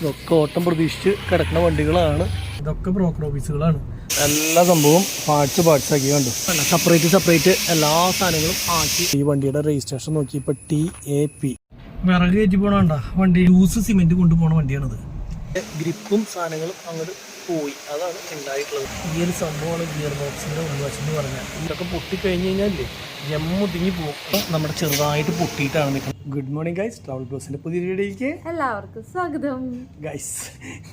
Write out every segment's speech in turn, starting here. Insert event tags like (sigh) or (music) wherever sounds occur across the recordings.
ഇതൊക്കെ ഓട്ടം പ്രതീക്ഷിച്ച് കിടക്കുന്ന വണ്ടികളാണ്. ഇതൊക്കെ ബ്രോക്കർ ഓഫീസുകളാണ് എല്ലാ സംഭവവും പാർട്സ് പാർട്സ് ആക്കി കണ്ടു. അല്ല സെപ്പറേറ്റ് സെപ്പറേറ്റ് എല്ലാ സാധനങ്ങളും ആക്കി. ഈ വണ്ടിയുടെ രജിസ്ട്രേഷൻ നോക്കി. ഇപ്പൊ ടി എ പി വിറക് കയറ്റി പോണണ്ട വണ്ടി ലൂസ് സിമെന്റ് കൊണ്ടുപോണ വണ്ടിയാണിത്. ഗ്രിപ്പും സാധനങ്ങളും അങ്ങോട്ട് പോയി. അതാണ് ഉണ്ടായിട്ടുള്ളത്. ഈ ഒരു സംഭവമാണ് ഗിയർ ബോക്സിന്റെ ഉൾവശം എന്ന് പറഞ്ഞാൽ. ഇതൊക്കെ പൊട്ടിക്കഴിഞ്ഞ് കഴിഞ്ഞാലേ ജമ്മുതിങ്ങി പോകും. നമ്മുടെ ചെറുതായിട്ട് പൊട്ടിയിട്ടാണ് നിൽക്കുന്നത്. ഗുഡ് മോർണിംഗ് ഗൈസ് ട്രാവൽ ബ്ലോസിന്റെ പുതിയ വീഡിയോയിലേക്ക് എല്ലാവർക്കും സ്വാഗതം. ഗൈസ്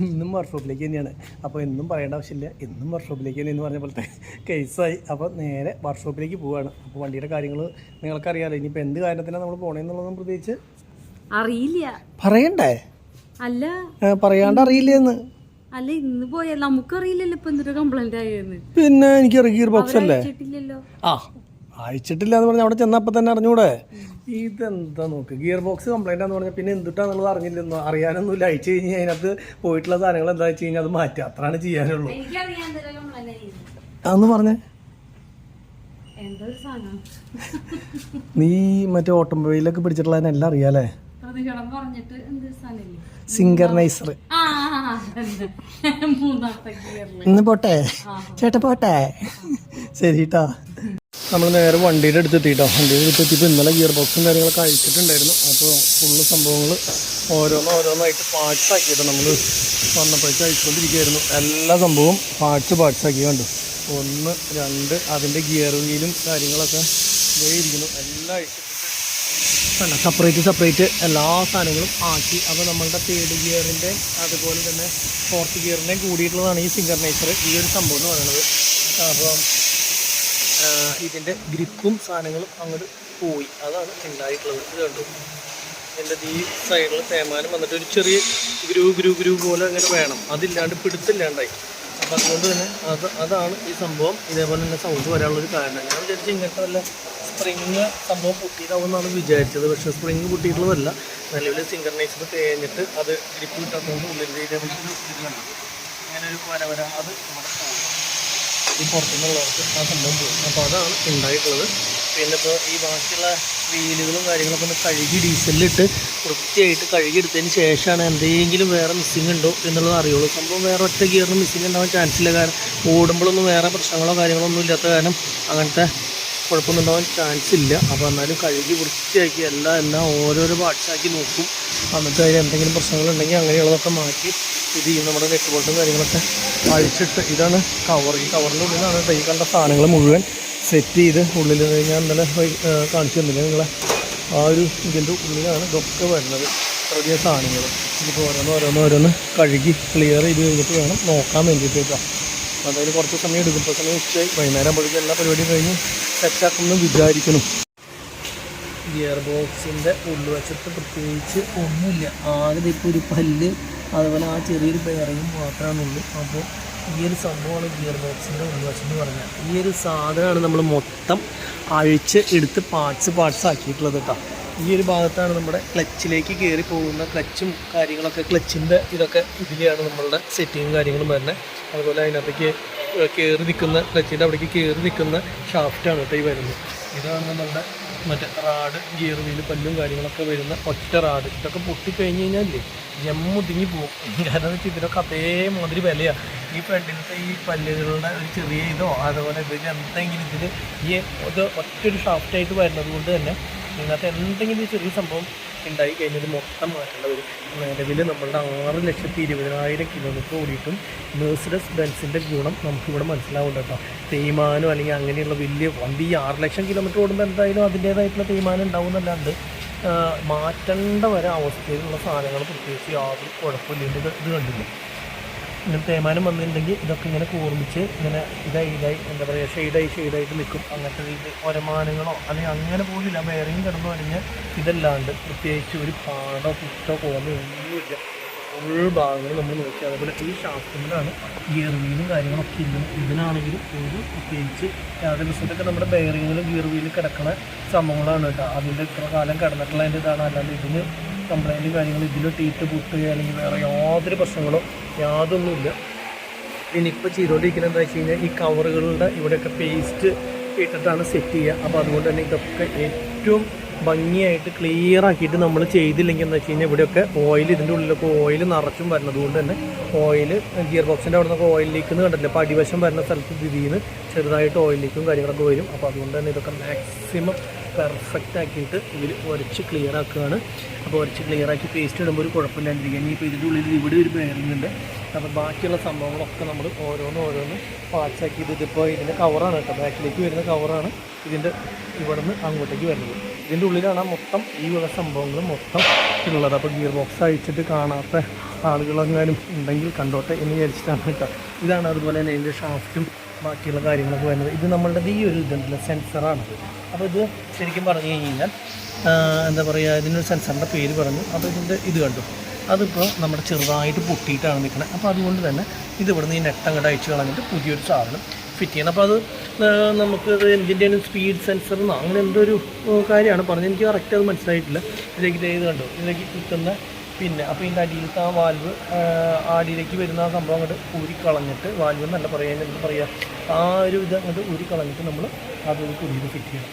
ഇന്നും വർക്ക്ഷോപ്പിലേക്ക് തന്നെയാണ്. അപ്പോൾ എന്നും പറയേണ്ട ആവശ്യമില്ല. എന്നും വർക്ക്ഷോപ്പിലേക്ക് തന്നെ എന്ന് പറഞ്ഞ പോലത്തെ കേസായി അപ്പോൾ നേരെ വർക്ക്ഷോപ്പിലേക്ക് പോവുകയാണ് അപ്പോൾ വണ്ടിയുടെ കാര്യങ്ങൾ നിങ്ങൾക്കറിയാലോ. ഇനിയിപ്പോൾ എന്ത് കാര്യത്തിനാണ് നമ്മൾ പോകണമെന്നുള്ളതും പ്രത്യേകിച്ച് അറിയില്ല. പറയണ്ടേ? അല്ല. പറയാണ്ട് അറിയില്ലെന്ന്. അല്ല ഇന്ന് പോയാൽ നമുക്കറിയില്ലല്ലോ ഇപ്പൊ എന്തൊരു കംപ്ലൈന്റ് ആയെന്ന്. പിന്നെ എനിക്ക് ഗിയർ ബോക്സ് അല്ലേ? ആ അയച്ചിട്ടില്ല എന്ന് പറഞ്ഞാൽ അവിടെ ചെന്നപ്പോൾ തന്നെ അറിഞ്ഞൂടെ? ഇതെന്താ നോക്ക് ഗിയർ ബോക്സ് കംപ്ലൈന്റ് ആണെന്ന് പറഞ്ഞാൽ പിന്നെ എന്തിട്ടാന്നുള്ളത് അറിഞ്ഞില്ലെന്നോ? അറിയാനൊന്നുമില്ല അയച്ചു കഴിഞ്ഞാൽ അതിനകത്ത് പോയിട്ടുള്ള സാധനങ്ങൾ എന്താ വെച്ച് കഴിഞ്ഞാൽ അത് മാറ്റുക. അത്രയാണ് ചെയ്യാനുള്ളൂ. അന്ന് പറഞ്ഞേ. നീ മറ്റേ ഓട്ടോമൊബൈലൊക്കെ പിടിച്ചിട്ടുള്ളതിനെല്ലാം അറിയാലേ പ്രതികരണം പറഞ്ഞിട്ട് എന്ത് സിംഗർനൈസർ. ഇന്ന് പോട്ടെ? ചേട്ടാ പോട്ടെ? ശരി കേട്ടോ നമ്മൾ നേരെ വണ്ടിയുടെ അടുത്ത് എത്തിയിട്ടോ വണ്ടിയുടെ അടുത്തെത്തിയപ്പോൾ ഇന്നലെ ഗിയർ ബോക്സും കാര്യങ്ങളൊക്കെ അഴിച്ചിട്ടുണ്ടായിരുന്നു. അപ്പോൾ ഫുള്ള് സംഭവങ്ങൾ ഓരോന്ന് ഓരോന്നായിട്ട് പാർട്സ് ആക്കിയിട്ട് നമ്മൾ വന്നപ്പോഴേക്ക് അഴിച്ചുകൊണ്ടിരിക്കുകയായിരുന്നു എല്ലാ സംഭവവും പാർട്സ് പാർട്സ് ആക്കി കണ്ടു. ഒന്ന് രണ്ട് അതിന്റെ ഗിയർ വീലും കാര്യങ്ങളൊക്കെ ഇതേ ഇരിക്കുന്നു. എല്ലാം അഴിച്ചിട്ടിട്ട് അല്ല സെപ്പറേറ്റ് സെപ്പറേറ്റ് എല്ലാ സാധനങ്ങളും ആക്കി. അപ്പോൾ നമ്മളുടെ തേർഡ് ഗിയറിന്റെ അതുപോലെ തന്നെ ഫോർത്ത് ഗിയറിന്റെയും കൂടിയിട്ടുള്ളതാണ് ഈ സിംഗർനൈസർ ഈ ഒരു സംഭവം എന്ന് പറയുന്നത്. അപ്പം ഇതിന്റെ ഗ്രിപ്പും സാധനങ്ങളും അങ്ങോട്ട് പോയി. അതാണ് ഉണ്ടായിട്ടുള്ളത്. ഇത് കണ്ടു? എന്റെ ഈ സൈഡിൽ തേമാനം വന്നിട്ട് ഒരു ചെറിയ ഗ്രൂ ഗ്രൂ ഗ്രൂ പോലെ അങ്ങനെ വേണം. അതില്ലാണ്ട് പിടുത്തില്ലാണ്ടായി. അപ്പം അതുകൊണ്ട് തന്നെ അത് അതാണ് ഈ സംഭവം. ഇതേപോലെ തന്നെ സൗണ്ട് വരാനുള്ളൊരു കാരണം. ഞാൻ വിചാരിച്ചു ഇങ്ങനത്തെ വല്ല സ്പ്രിങ് സംഭവം പൊട്ടിയിട്ടാവുമെന്നാണ് വിചാരിച്ചത്. പക്ഷേ സ്പ്രിങ് പൊട്ടിയിട്ടുള്ളതല്ല. നിലവിൽ സിങ്കർണൈസർ തേഞ്ഞിട്ട് അത് ഗ്രിപ്പ് കിട്ടാത്തതുകൊണ്ട് ഉള്ളിൽ ഇതേപോലെ ഒരു ഇത് കണ്ടു ഇങ്ങനെ ഒരു വര വര അത് നമ്മുടെ ഈ പുറത്തുനിന്നുള്ളവർക്ക് ആ സംഭവം പോകും. അപ്പോൾ അതാണ് ഉണ്ടായിട്ടുള്ളത്. പിന്നെ ഇപ്പോൾ ഈ ബാക്കിയുള്ള വീലുകളും കാര്യങ്ങളൊക്കെ ഒന്ന് കഴുകി ഡീസലിലിട്ട് വൃത്തിയായിട്ട് കഴുകി എടുത്തതിന് ശേഷമാണ് എന്തെങ്കിലും വേറെ മിസ്സിംഗ് ഉണ്ടോ എന്നുള്ളത് അറിയുള്ളൂ. സംഭവം വേറെ ഒറ്റ ഗിയറിന് മിസ്സിംഗ് ഉണ്ടാവാൻ ചാൻസ് ഇല്ല. കാരണം ഓടുമ്പോഴൊന്നും വേറെ പ്രശ്നങ്ങളോ കാര്യങ്ങളോ ഒന്നും ഇല്ലാത്ത കാരണം അങ്ങനത്തെ കുഴപ്പമൊന്നും ഉണ്ടാവാൻ ചാൻസ് ഇല്ല അപ്പോൾ എന്നാലും കഴുകി വൃത്തിയാക്കി എല്ലാം എല്ലാം ഓരോരോ പാർട്സാക്കി നോക്കും. എന്നിട്ട് അതിൽ എന്തെങ്കിലും പ്രശ്നങ്ങളുണ്ടെങ്കിൽ അങ്ങനെയുള്ളതൊക്കെ മാറ്റി ഇത് ചെയ്യും നമ്മുടെ നെറ്റ് ബോൾട്ടും കാര്യങ്ങളൊക്കെ അഴിച്ചിട്ട് ഇതാണ് കവർ ഈ കവറിന്റെ ഉള്ളിലാണ് കേട്ടോ കണ്ട സാധനങ്ങൾ മുഴുവൻ സെറ്റ് ചെയ്ത് ഉള്ളിൽ ഞാൻ ഇന്നലെ കാണിച്ചു തന്നില്ല? നിങ്ങളെ ആ ഒരു ഇതിന്റെ ഉള്ളിലാണ് ഇതൊക്കെ വരുന്നത്. ചെറിയ സാധനങ്ങൾ. ഇതിപ്പോൾ ഓരോന്ന് ഓരോന്ന് ഓരോന്ന് കഴുകി ക്ലിയർ ചെയ്ത് കഴിഞ്ഞിട്ട് വേണം നോക്കാൻ വേണ്ടിയിട്ട് കേട്ടോ. അതായത് കുറച്ച് സമയം എടുക്കും. ഇപ്പോൾ സമയം ഉച്ചയായി വൈകുന്നേരം ആകുമ്പോഴേക്കും എല്ലാ പരിപാടിയും കഴിഞ്ഞ് സെറ്റാക്കുമെന്ന് വിചാരിക്കുന്നു. ഗിയർ ബോക്സിന്റെ ഉള്ളുവശത്ത് പ്രത്യേകിച്ച് ഒന്നുമില്ല. ആകെ ഇപ്പോൾ ഒരു പല്ല് അതുപോലെ ആ ചെറിയൊരു ബെയറിങ് മാത്രമാണുള്ളൂ അപ്പോൾ ഈ ഒരു സംഭവമാണ് ഗിയർ ബോക്സിന്റെ ഉൾവശം എന്ന് പറഞ്ഞാൽ. ഈ ഒരു സാധനമാണ് നമ്മൾ മൊത്തം അഴിച്ച് എടുത്ത് പാർട്സ് പാർട്സ് ആക്കിയിട്ടുള്ളത് കേട്ടോ. ഈ ഒരു ഭാഗത്താണ് നമ്മുടെ ക്ലച്ചിലേക്ക് കയറി പോകുന്ന ക്ലച്ചും കാര്യങ്ങളൊക്കെ ക്ലച്ചിന്റെ ഇതൊക്കെ ഇതിലെയാണ് നമ്മളുടെ സെറ്റിങ്ങും കാര്യങ്ങളും വരുന്നത്. അതുപോലെ അതിനകത്തേക്ക് കയറി നിൽക്കുന്ന ക്ലച്ചിന്റെ അവിടേക്ക് കയറി നിൽക്കുന്ന ഷാഫ്റ്റാണ് കേട്ടോ ഈ വരുന്നത്. ഇതാണ് നമ്മളുടെ മറ്റേ റാഡ് ഗിയർ വീൽ പല്ലും കാര്യങ്ങളൊക്കെ വരുന്ന ഒറ്റ റാഡ് ഇതൊക്കെ പൊട്ടിക്കഴിഞ്ഞ് കഴിഞ്ഞാലേ ജമ്മുതിങ്ങി പോകും. (laughs) കാരണം വെച്ചാൽ ഇതിനൊക്കെ അതേമാതിരി വിലയാണ് ഈ ഫ്രണ്ടിലത്തെ ഈ പല്ലുകളുടെ ഒരു ചെറിയ ഇതോ അതുപോലെ ഇതിൽ എന്തെങ്കിലും ഇതിൽ ഈ ഇത് ഒറ്റൊരു ഷാഫ്റ്റായിട്ട് വരുന്നത് കൊണ്ട് തന്നെ ഇതിനകത്ത് എന്തെങ്കിലും ചെറിയ സംഭവം ഉണ്ടായി കഴിഞ്ഞാൽ മൊത്തം മാറ്റേണ്ട വരും. നിലവിൽ നമ്മളുടെ ആറ് ലക്ഷത്തി ഇരുപതിനായിരം കിലോമീറ്റർ ഓടിയിട്ടും മേഴ്സിഡസ് ബെൻസിന്റെ ഗുണം നമുക്കിവിടെ മനസ്സിലാവുന്നുണ്ട് കേട്ടോ. തേയ്മാനം അല്ലെങ്കിൽ അങ്ങനെയുള്ള വലിയ വണ്ടി ആറ് ലക്ഷം കിലോമീറ്റർ ഓടുമ്പോൾ എന്തായാലും അതിന്റേതായിട്ടുള്ള തേയ്മാനം ഉണ്ടാവും എന്നല്ലാണ്ട് മാറ്റേണ്ട വരെ അവസ്ഥയിലുള്ള സാധനങ്ങൾ പ്രത്യേകിച്ച് യാതൊരു കുഴപ്പമില്ല. ഇത് ഇത് കണ്ടില്ല? ഇങ്ങനെ തേമാനം വന്നിട്ടുണ്ടെങ്കിൽ ഇതൊക്കെ ഇങ്ങനെ കൂർമിച്ച് ഇങ്ങനെ ഇതായി ഇതായി എന്താ പറയുക ഷെയ്ഡായി ഷെയ്ഡായിട്ട് നിൽക്കും. അങ്ങനത്തെ രീതി. ഒരമാനങ്ങളോ അല്ലെങ്കിൽ അങ്ങനെ പോലില്ല വേറെയും കിടന്നു കഴിഞ്ഞാൽ ഇതല്ലാണ്ട് പ്രത്യേകിച്ച് ഒരു പാടോ കുട്ടോ കോമോ ഒന്നുമില്ല. ഫുൾ ഭാഗങ്ങൾ നമ്മൾ നോക്കി. അതേപോലെ ഈ ഷാഫ്റ്റിലാണ് ഗിയർ വീലും കാര്യങ്ങളൊക്കെ ഇല്ല ഇതിനാണെങ്കിലും ഒരു പ്രത്യേകിച്ച് യാതൊരു ദിവസത്തൊക്കെ നമ്മുടെ ബെയറിങ്ങിലും ഗിയർ വീലും കിടക്കുന്ന സംഭവങ്ങളാണ് കേട്ടോ. അതിന്റെ ഇത്ര കാലം കിടന്നിട്ടുള്ള അതിന്റെ ഇതാണ് അല്ലാണ്ട് ഇതിന് കംപ്ലൈന്റ് കാര്യങ്ങൾ ഇതിൽ ടീറ്റ് പൊട്ടുകയോ അല്ലെങ്കിൽ വേറെ യാതൊരു പ്രശ്നങ്ങളോ യാതൊന്നുമില്ല. ഇനിയിപ്പോൾ ചെയ്തുകൊണ്ടിരിക്കുന്നത് എന്താ വെച്ച് കഴിഞ്ഞാൽ ഈ കവറുകളുടെ ഇവിടെയൊക്കെ പേസ്റ്റ് ഇട്ടിട്ടാണ് സെറ്റ് ചെയ്യുക. അപ്പോൾ അതുകൊണ്ട് തന്നെ ഇതൊക്കെ ഏറ്റവും ഭംഗിയായിട്ട് ക്ലിയർ ആക്കിയിട്ട് നമ്മൾ ചെയ്തില്ലെങ്കിൽ എന്താ വെച്ച് കഴിഞ്ഞാൽ ഇവിടെയൊക്കെ ഓയിൽ ഇതിന്റെ ഉള്ളിലൊക്കെ ഓയിൽ നിറച്ചും വരുന്നത് കൊണ്ട് തന്നെ ഓയിൽ ഗിയർ ബോക്സിന്റെ അവിടെ നിന്നൊക്കെ ഓയിൽ ലീക്ക് കണ്ടില്ല അപ്പോൾ അടിവശം വരുന്ന സ്ഥലത്ത് ഇതിൽ നിന്ന് ചെറുതായിട്ട് ഓയിൽ ലീക്കും കാര്യങ്ങളൊക്കെ വരും. അപ്പോൾ അതുകൊണ്ട് തന്നെ ഇതൊക്കെ മാക്സിമം പെർഫെക്റ്റ് ആക്കിയിട്ട് ഇതിൽ ഉരച്ച് ക്ലിയർ ആക്കുകയാണ്. അപ്പോൾ ഉരച്ച് ക്ലിയർ ആക്കി പേസ്റ്റ് ഇടുമ്പോൾ ഒരു കുഴപ്പമില്ലാണ്ടിരിക്കുക ഇനിയിപ്പോൾ ഇതിന്റെ ഉള്ളിൽ ഇവിടെ ഒരു ബെയറിംഗ് ഉണ്ട്. അപ്പോൾ ബാക്കിയുള്ള സംഭവങ്ങളൊക്കെ നമ്മൾ ഓരോന്ന് ഓരോന്ന് ആക്കി ഇത് ഇതിപ്പോൾ ഇതിന്റെ കവറാണ് കേട്ടോ. ബാക്കിലേക്ക് വരുന്ന കവറാണ് ഇതിന്റെ ഇവിടെ നിന്ന് അങ്ങോട്ടേക്ക് വരുന്നത്. ഇതിന്റെ ഉള്ളിലാണ് മൊത്തം ഈ വക സംഭവങ്ങൾ മൊത്തം ഉള്ളത്. അപ്പോൾ ഗിയർ ബോക്സ് അഴിച്ചിട്ട് കാണാത്ത ആളുകളെങ്ങാനും ഉണ്ടെങ്കിൽ കണ്ടോട്ടെ എന്ന് വിചാരിച്ചിട്ടാണ് കേട്ടോ. ഇതാണ് അതുപോലെ തന്നെ ഇതിന്റെ ഷാഫ്റ്റും ബാക്കിയുള്ള കാര്യങ്ങളൊക്കെ വരുന്നത്. ഇത് നമ്മളുടെ ഈ ഒരു ഇതുണ്ടല്ലോ സെൻസറാണ്. അപ്പോൾ ഇത് ശരിക്കും പറഞ്ഞു കഴിഞ്ഞാൽ എന്താ പറയുക ഇതിനൊരു സെൻസറിന്റെ പേര് പറഞ്ഞു. അപ്പോൾ ഇതിന്റെ ഇത് കണ്ടു. അതിപ്പോൾ നമ്മുടെ ചെറുതായിട്ട് പൊട്ടിയിട്ടാണ് നിൽക്കുന്നത്. അപ്പോൾ അതുകൊണ്ട് തന്നെ ഇത് ഇവിടുന്ന് ഈ നെട്ട് അങ്ങോട്ട് അയച്ചു കളഞ്ഞിട്ട് പുതിയൊരു സാധനം ഫിറ്റ് ചെയ്യണം. അപ്പോൾ അത് നമുക്ക് എന്തിന്റെ സ്പീഡ് സെൻസർ എന്നോ അങ്ങനെ എന്തോ ഒരു കാര്യമാണ് പറഞ്ഞത്. എനിക്ക് കറക്റ്റ് അത് മനസ്സിലായിട്ടില്ല. ഇതിലേക്ക് ഇത് കണ്ടു. ഇതിലേക്ക് കുത്തുന്ന പിന്നെ അപ്പോൾ ഇതിന്റെ അടിയിലത്തെ ആ വാൽവ് അടിയിലേക്ക് വരുന്ന ആ സംഭവം അങ്ങോട്ട് ഊരിക്കളഞ്ഞിട്ട് വാൽവ് എന്നല്ല പറയാൻ എന്താ പറയുക ആ ഒരു ഇത് അങ്ങോട്ട് ഊരിക്കളഞ്ഞിട്ട് നമ്മൾ അതൊരു പുതിയത് ഫിറ്റ് ചെയ്യണം.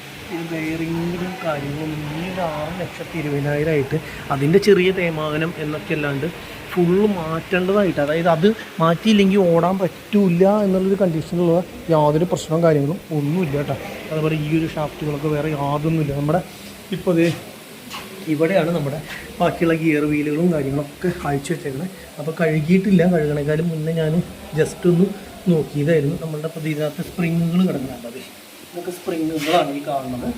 ബെയറിങ്ങിലും കാര്യങ്ങളും ഈ ഒരു ആറ് ലക്ഷത്തി ഇരുപതിനായിരമായിട്ട് അതിന്റെ ചെറിയ തേമാനം എന്നൊക്കെ അല്ലാണ്ട് ഫുള്ള് മാറ്റേണ്ടതായിട്ട് അതായത് അത് മാറ്റിയില്ലെങ്കിൽ ഓടാൻ പറ്റൂല എന്നുള്ളൊരു കണ്ടീഷനിലുള്ള യാതൊരു പ്രശ്നവും കാര്യങ്ങളും ഒന്നുമില്ല കേട്ടോ. അതുപോലെ ഈ ഒരു ഷാഫ്റ്റുകളൊക്കെ വേറെ യാതൊന്നുമില്ല. നമ്മുടെ ഇപ്പോൾ ഇവിടെയാണ് നമ്മുടെ ബാക്കിയുള്ള ഗിയർ വീലുകളും കാര്യങ്ങളൊക്കെ അഴിച്ചു വെച്ചേക്കുന്നത് അപ്പോൾ കഴുകിയിട്ടില്ല കഴുകണേക്കാളും മുന്നേ ഞാൻ ജസ്റ്റ് ഒന്ന് നോക്കിയതായിരുന്നു. നമ്മളുടെ ഇതിനകത്ത് സ്പ്രിങ്ങുകൾ കിടക്കുന്നുണ്ടത് നമുക്ക് സ്പ്രിങ്ങുകളാണ് ഈ കാണുന്നത്.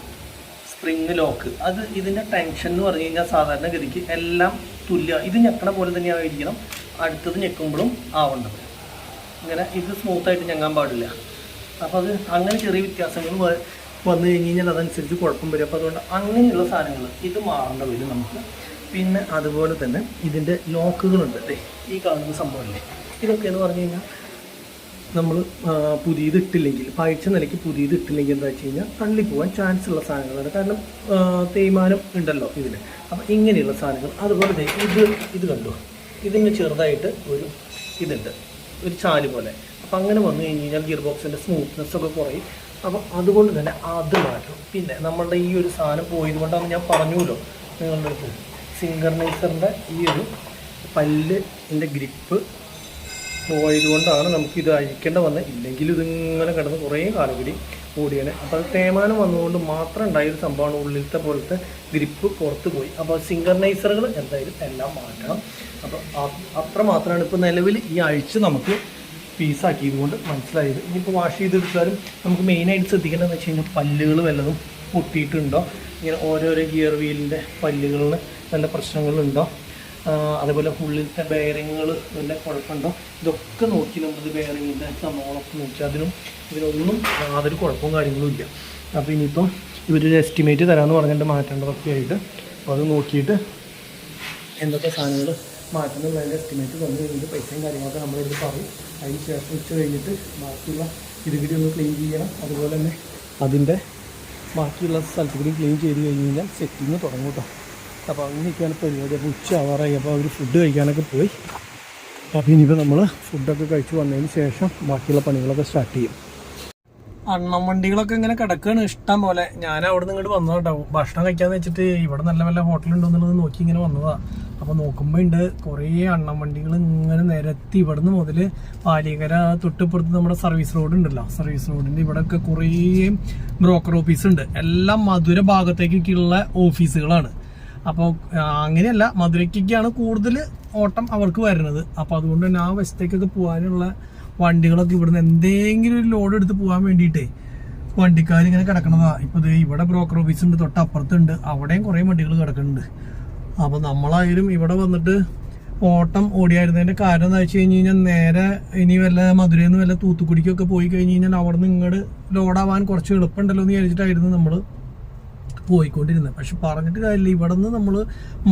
Spring lock. അത് ഇതിന്റെ ടെൻഷൻ എന്ന് പറഞ്ഞു കഴിഞ്ഞാൽ സാധാരണ ഗതിക്ക് എല്ലാം തുല്യ. ഇത് ഞെക്കണ പോലെ തന്നെയായിരിക്കണം അടുത്തത് ഞെക്കുമ്പോഴും ആവേണ്ടത് അങ്ങനെ ഇത് സ്മൂത്തായിട്ട് ഞെങ്ങാൻ പാടില്ല. അപ്പോൾ അത് അങ്ങനെ ചെറിയ വ്യത്യാസങ്ങൾ വന്നു കഴിഞ്ഞ് കഴിഞ്ഞാൽ അതനുസരിച്ച് കുഴപ്പം വരും. അപ്പോൾ അതുകൊണ്ട് അങ്ങനെയുള്ള സാധനങ്ങൾ ഇത് മാറേണ്ട വരും നമുക്ക്. പിന്നെ അതുപോലെ തന്നെ ഇതിന്റെ ലോക്കുകളുണ്ട് അല്ലേ ഈ കാണുന്ന സംഭവമല്ലേ? ഇതൊക്കെ എന്ന് പറഞ്ഞു കഴിഞ്ഞാൽ നമ്മൾ പുതിയത് ഇട്ടില്ലെങ്കിൽ പായച്ച നിലയ്ക്ക് പുതിയത് ഇട്ടില്ലെങ്കിൽ എന്താ വെച്ച് കഴിഞ്ഞാൽ തള്ളിപ്പോവാൻ ചാൻസ് ഉള്ള സാധനങ്ങളാണ്. കാരണം തേയ്മാനം ഉണ്ടല്ലോ ഇതിന് അപ്പം ഇങ്ങനെയുള്ള സാധനങ്ങൾ അതുപോലെ ഇത് ഇത് കണ്ടു? ഇതിന് ചെറുതായിട്ട് ഒരു ഇതുണ്ട്. ഒരു ചാൽ പോലെ. അപ്പം അങ്ങനെ വന്നു കഴിഞ്ഞ് കഴിഞ്ഞാൽ ഗിയർ ബോക്സിന്റെ സ്മൂത്ത്നെസ് ഒക്കെ കുറയും. അപ്പോൾ അതുകൊണ്ട് തന്നെ അത് മാറ്റും. പിന്നെ നമ്മളുടെ ഈ ഒരു സാധനം പോയത് കൊണ്ടാണ് ഞാൻ പറഞ്ഞുല്ലോ നിങ്ങളുടെ അടുത്ത്. സിങ്കർനൈസറിന്റെ ഈ ഒരു പല്ലിന്റെ ഗ്രിപ്പ് പോയത് കൊണ്ടാണ് നമുക്ക് ഇത് അഴിക്കേണ്ട വന്നത് ഇല്ലെങ്കിൽ ഇതിങ്ങനെ കിടന്ന് കുറേ കാലം കൂടി ഓടിയാണ് അപ്പോൾ അത് തേമാനം വന്നുകൊണ്ട് മാത്രം ഉണ്ടായ ഒരു സംഭവമാണ് ഉള്ളിലത്തെ പോലത്തെ ഗ്രിപ്പ് പുറത്ത് പോയി. അപ്പോൾ സിംഗർണൈസറുകൾ എന്തായാലും എല്ലാം മാറ്റണം. അപ്പോൾ അത്ര മാത്രമാണ് ഇപ്പോൾ നിലവിൽ ഈ അഴിച്ച് നമുക്ക് പീസാക്കിയത് കൊണ്ട് മനസ്സിലായത്. ഇനിയിപ്പോൾ വാഷ് ചെയ്തെടുത്താലും നമുക്ക് മെയിനായിട്ട് ശ്രദ്ധിക്കേണ്ടതെന്ന് വെച്ച് കഴിഞ്ഞാൽ പല്ലുകൾ വല്ലതും പൊട്ടിയിട്ടുണ്ടോ? ഇങ്ങനെ ഓരോരോ ഗിയർ വീലിന്റെ പല്ലുകളിൽ നല്ല പ്രശ്നങ്ങളുണ്ടോ? അതേപോലെ ഉള്ളിലത്തെ ബെയറിങ്ങുകൾ വല്ല കുഴപ്പമുണ്ടോ? ഇതൊക്കെ നോക്കി നമ്മൾ ബെയറിങ്ങിന്റെ സംഭവങ്ങളൊക്കെ നോക്കി അതിനും ഇതിനൊന്നും യാതൊരു കുഴപ്പവും കാര്യങ്ങളും ഇല്ല. അപ്പോൾ ഇനിയിപ്പം ഇവരൊരു എസ്റ്റിമേറ്റ് തരാമെന്ന് പറഞ്ഞിട്ട് മാറ്റേണ്ടതൊക്കെ ആയിട്ട് അത് നോക്കിയിട്ട് എന്തൊക്കെ സാധനങ്ങൾ മാറ്റുന്നുള്ളതിന്റെ എസ്റ്റിമേറ്റ് വന്നു കഴിഞ്ഞിട്ട് പൈസയും കാര്യങ്ങളൊക്കെ നമ്മളെടുത്ത് പറയും. അതിന് ശേഷം ഉച്ച കഴിഞ്ഞിട്ട് ബാക്കിയുള്ള ഇത് കൂടി ഒന്ന് ക്ലീൻ ചെയ്യണം. അതുപോലെ തന്നെ അതിന്റെ ബാക്കിയുള്ള സ്ഥലത്ത് കൂടി ക്ലീൻ ചെയ്ത് കഴിഞ്ഞ് കഴിഞ്ഞാൽ സെറ്റിങ് തുടങ്ങും കേട്ടോ. അപ്പോൾ അങ്ങനെയൊക്കെയാണ് പരിപാടി. അപ്പോൾ ഉച്ച ആവാറായി. അപ്പോൾ അവർ ഫുഡ് കഴിക്കാനൊക്കെ പോയി. അപ്പോൾ ഇനിയിപ്പോൾ നമ്മൾ ഫുഡൊക്കെ കഴിച്ച് വന്നതിന് ശേഷം ബാക്കിയുള്ള പണികളൊക്കെ സ്റ്റാർട്ട് ചെയ്യും. അണ്ണം വണ്ടികളൊക്കെ ഇങ്ങനെ കിടക്കുകയാണ് ഇഷ്ടം പോലെ. ഞാൻ അവിടെ നിന്ന് ഇങ്ങോട്ട് വന്നതാട്ടോ. ഭക്ഷണം കഴിക്കാന്ന് വെച്ചിട്ട് ഇവിടെ നല്ല നല്ല ഹോട്ടലുണ്ടോ എന്നുള്ളത് നോക്കി ഇങ്ങനെ വന്നതാ. അപ്പോൾ നോക്കുമ്പോൾ ഉണ്ട് കുറേ അണ്ണൻ വണ്ടികൾ ഇങ്ങനെ നിരത്തി. ഇവിടുന്ന് മുതൽ പാലിയക്കര തൊട്ടിപ്പുറത്ത് നമ്മുടെ സർവീസ് റോഡ് ഉണ്ടല്ലോ. സർവീസ് റോഡിന്റെ ഇവിടെയൊക്കെ കുറേ ബ്രോക്കർ ഓഫീസ് ഉണ്ട്. എല്ലാം മധുര ഭാഗത്തേക്കൊക്കെയുള്ള ഓഫീസുകളാണ് അപ്പോൾ അങ്ങനെയല്ല മധുരയ്ക്കൊക്കെയാണ് കൂടുതൽ ഓട്ടം അവർക്ക് വരുന്നത്. അപ്പോൾ അതുകൊണ്ട് തന്നെ ആ വശത്തേക്കൊക്കെ പോകാനുള്ള വണ്ടികളൊക്കെ ഇവിടുന്ന് എന്തെങ്കിലും ഒരു ലോഡ് എടുത്ത് പോകാൻ വേണ്ടിയിട്ടേ വണ്ടിക്കാർ ഇങ്ങനെ കിടക്കണതാ ഇപ്പോൾ ഇവിടെ ബ്രോക്കർ ഓഫീസ് ഉണ്ട് തൊട്ടപ്പുറത്തുണ്ട്. അവിടെയും കുറേ വണ്ടികൾ കിടക്കുന്നുണ്ട്. അപ്പോൾ നമ്മളായാലും ഇവിടെ വന്നിട്ട് ഓട്ടം ഓടിയായിരുന്നതിന്റെ കാരണം എന്താ വെച്ച് കഴിഞ്ഞ് കഴിഞ്ഞാൽ നേരെ ഇനി വല്ല മധുരയിൽ നിന്ന് വല്ല തൂത്തുക്കുടിക്കൊക്കെ പോയി കഴിഞ്ഞ് കഴിഞ്ഞാൽ അവിടെ നിന്ന് ഇങ്ങോട്ട് ലോഡാവാൻ കുറച്ച് എളുപ്പമുണ്ടല്ലോ എന്ന് വിചാരിച്ചിട്ടായിരുന്നു നമ്മൾ പോയിക്കൊണ്ടിരുന്നത്. പക്ഷെ പറഞ്ഞിട്ട് കാര്യമില്ല. ഇവിടെ നിന്ന് നമ്മൾ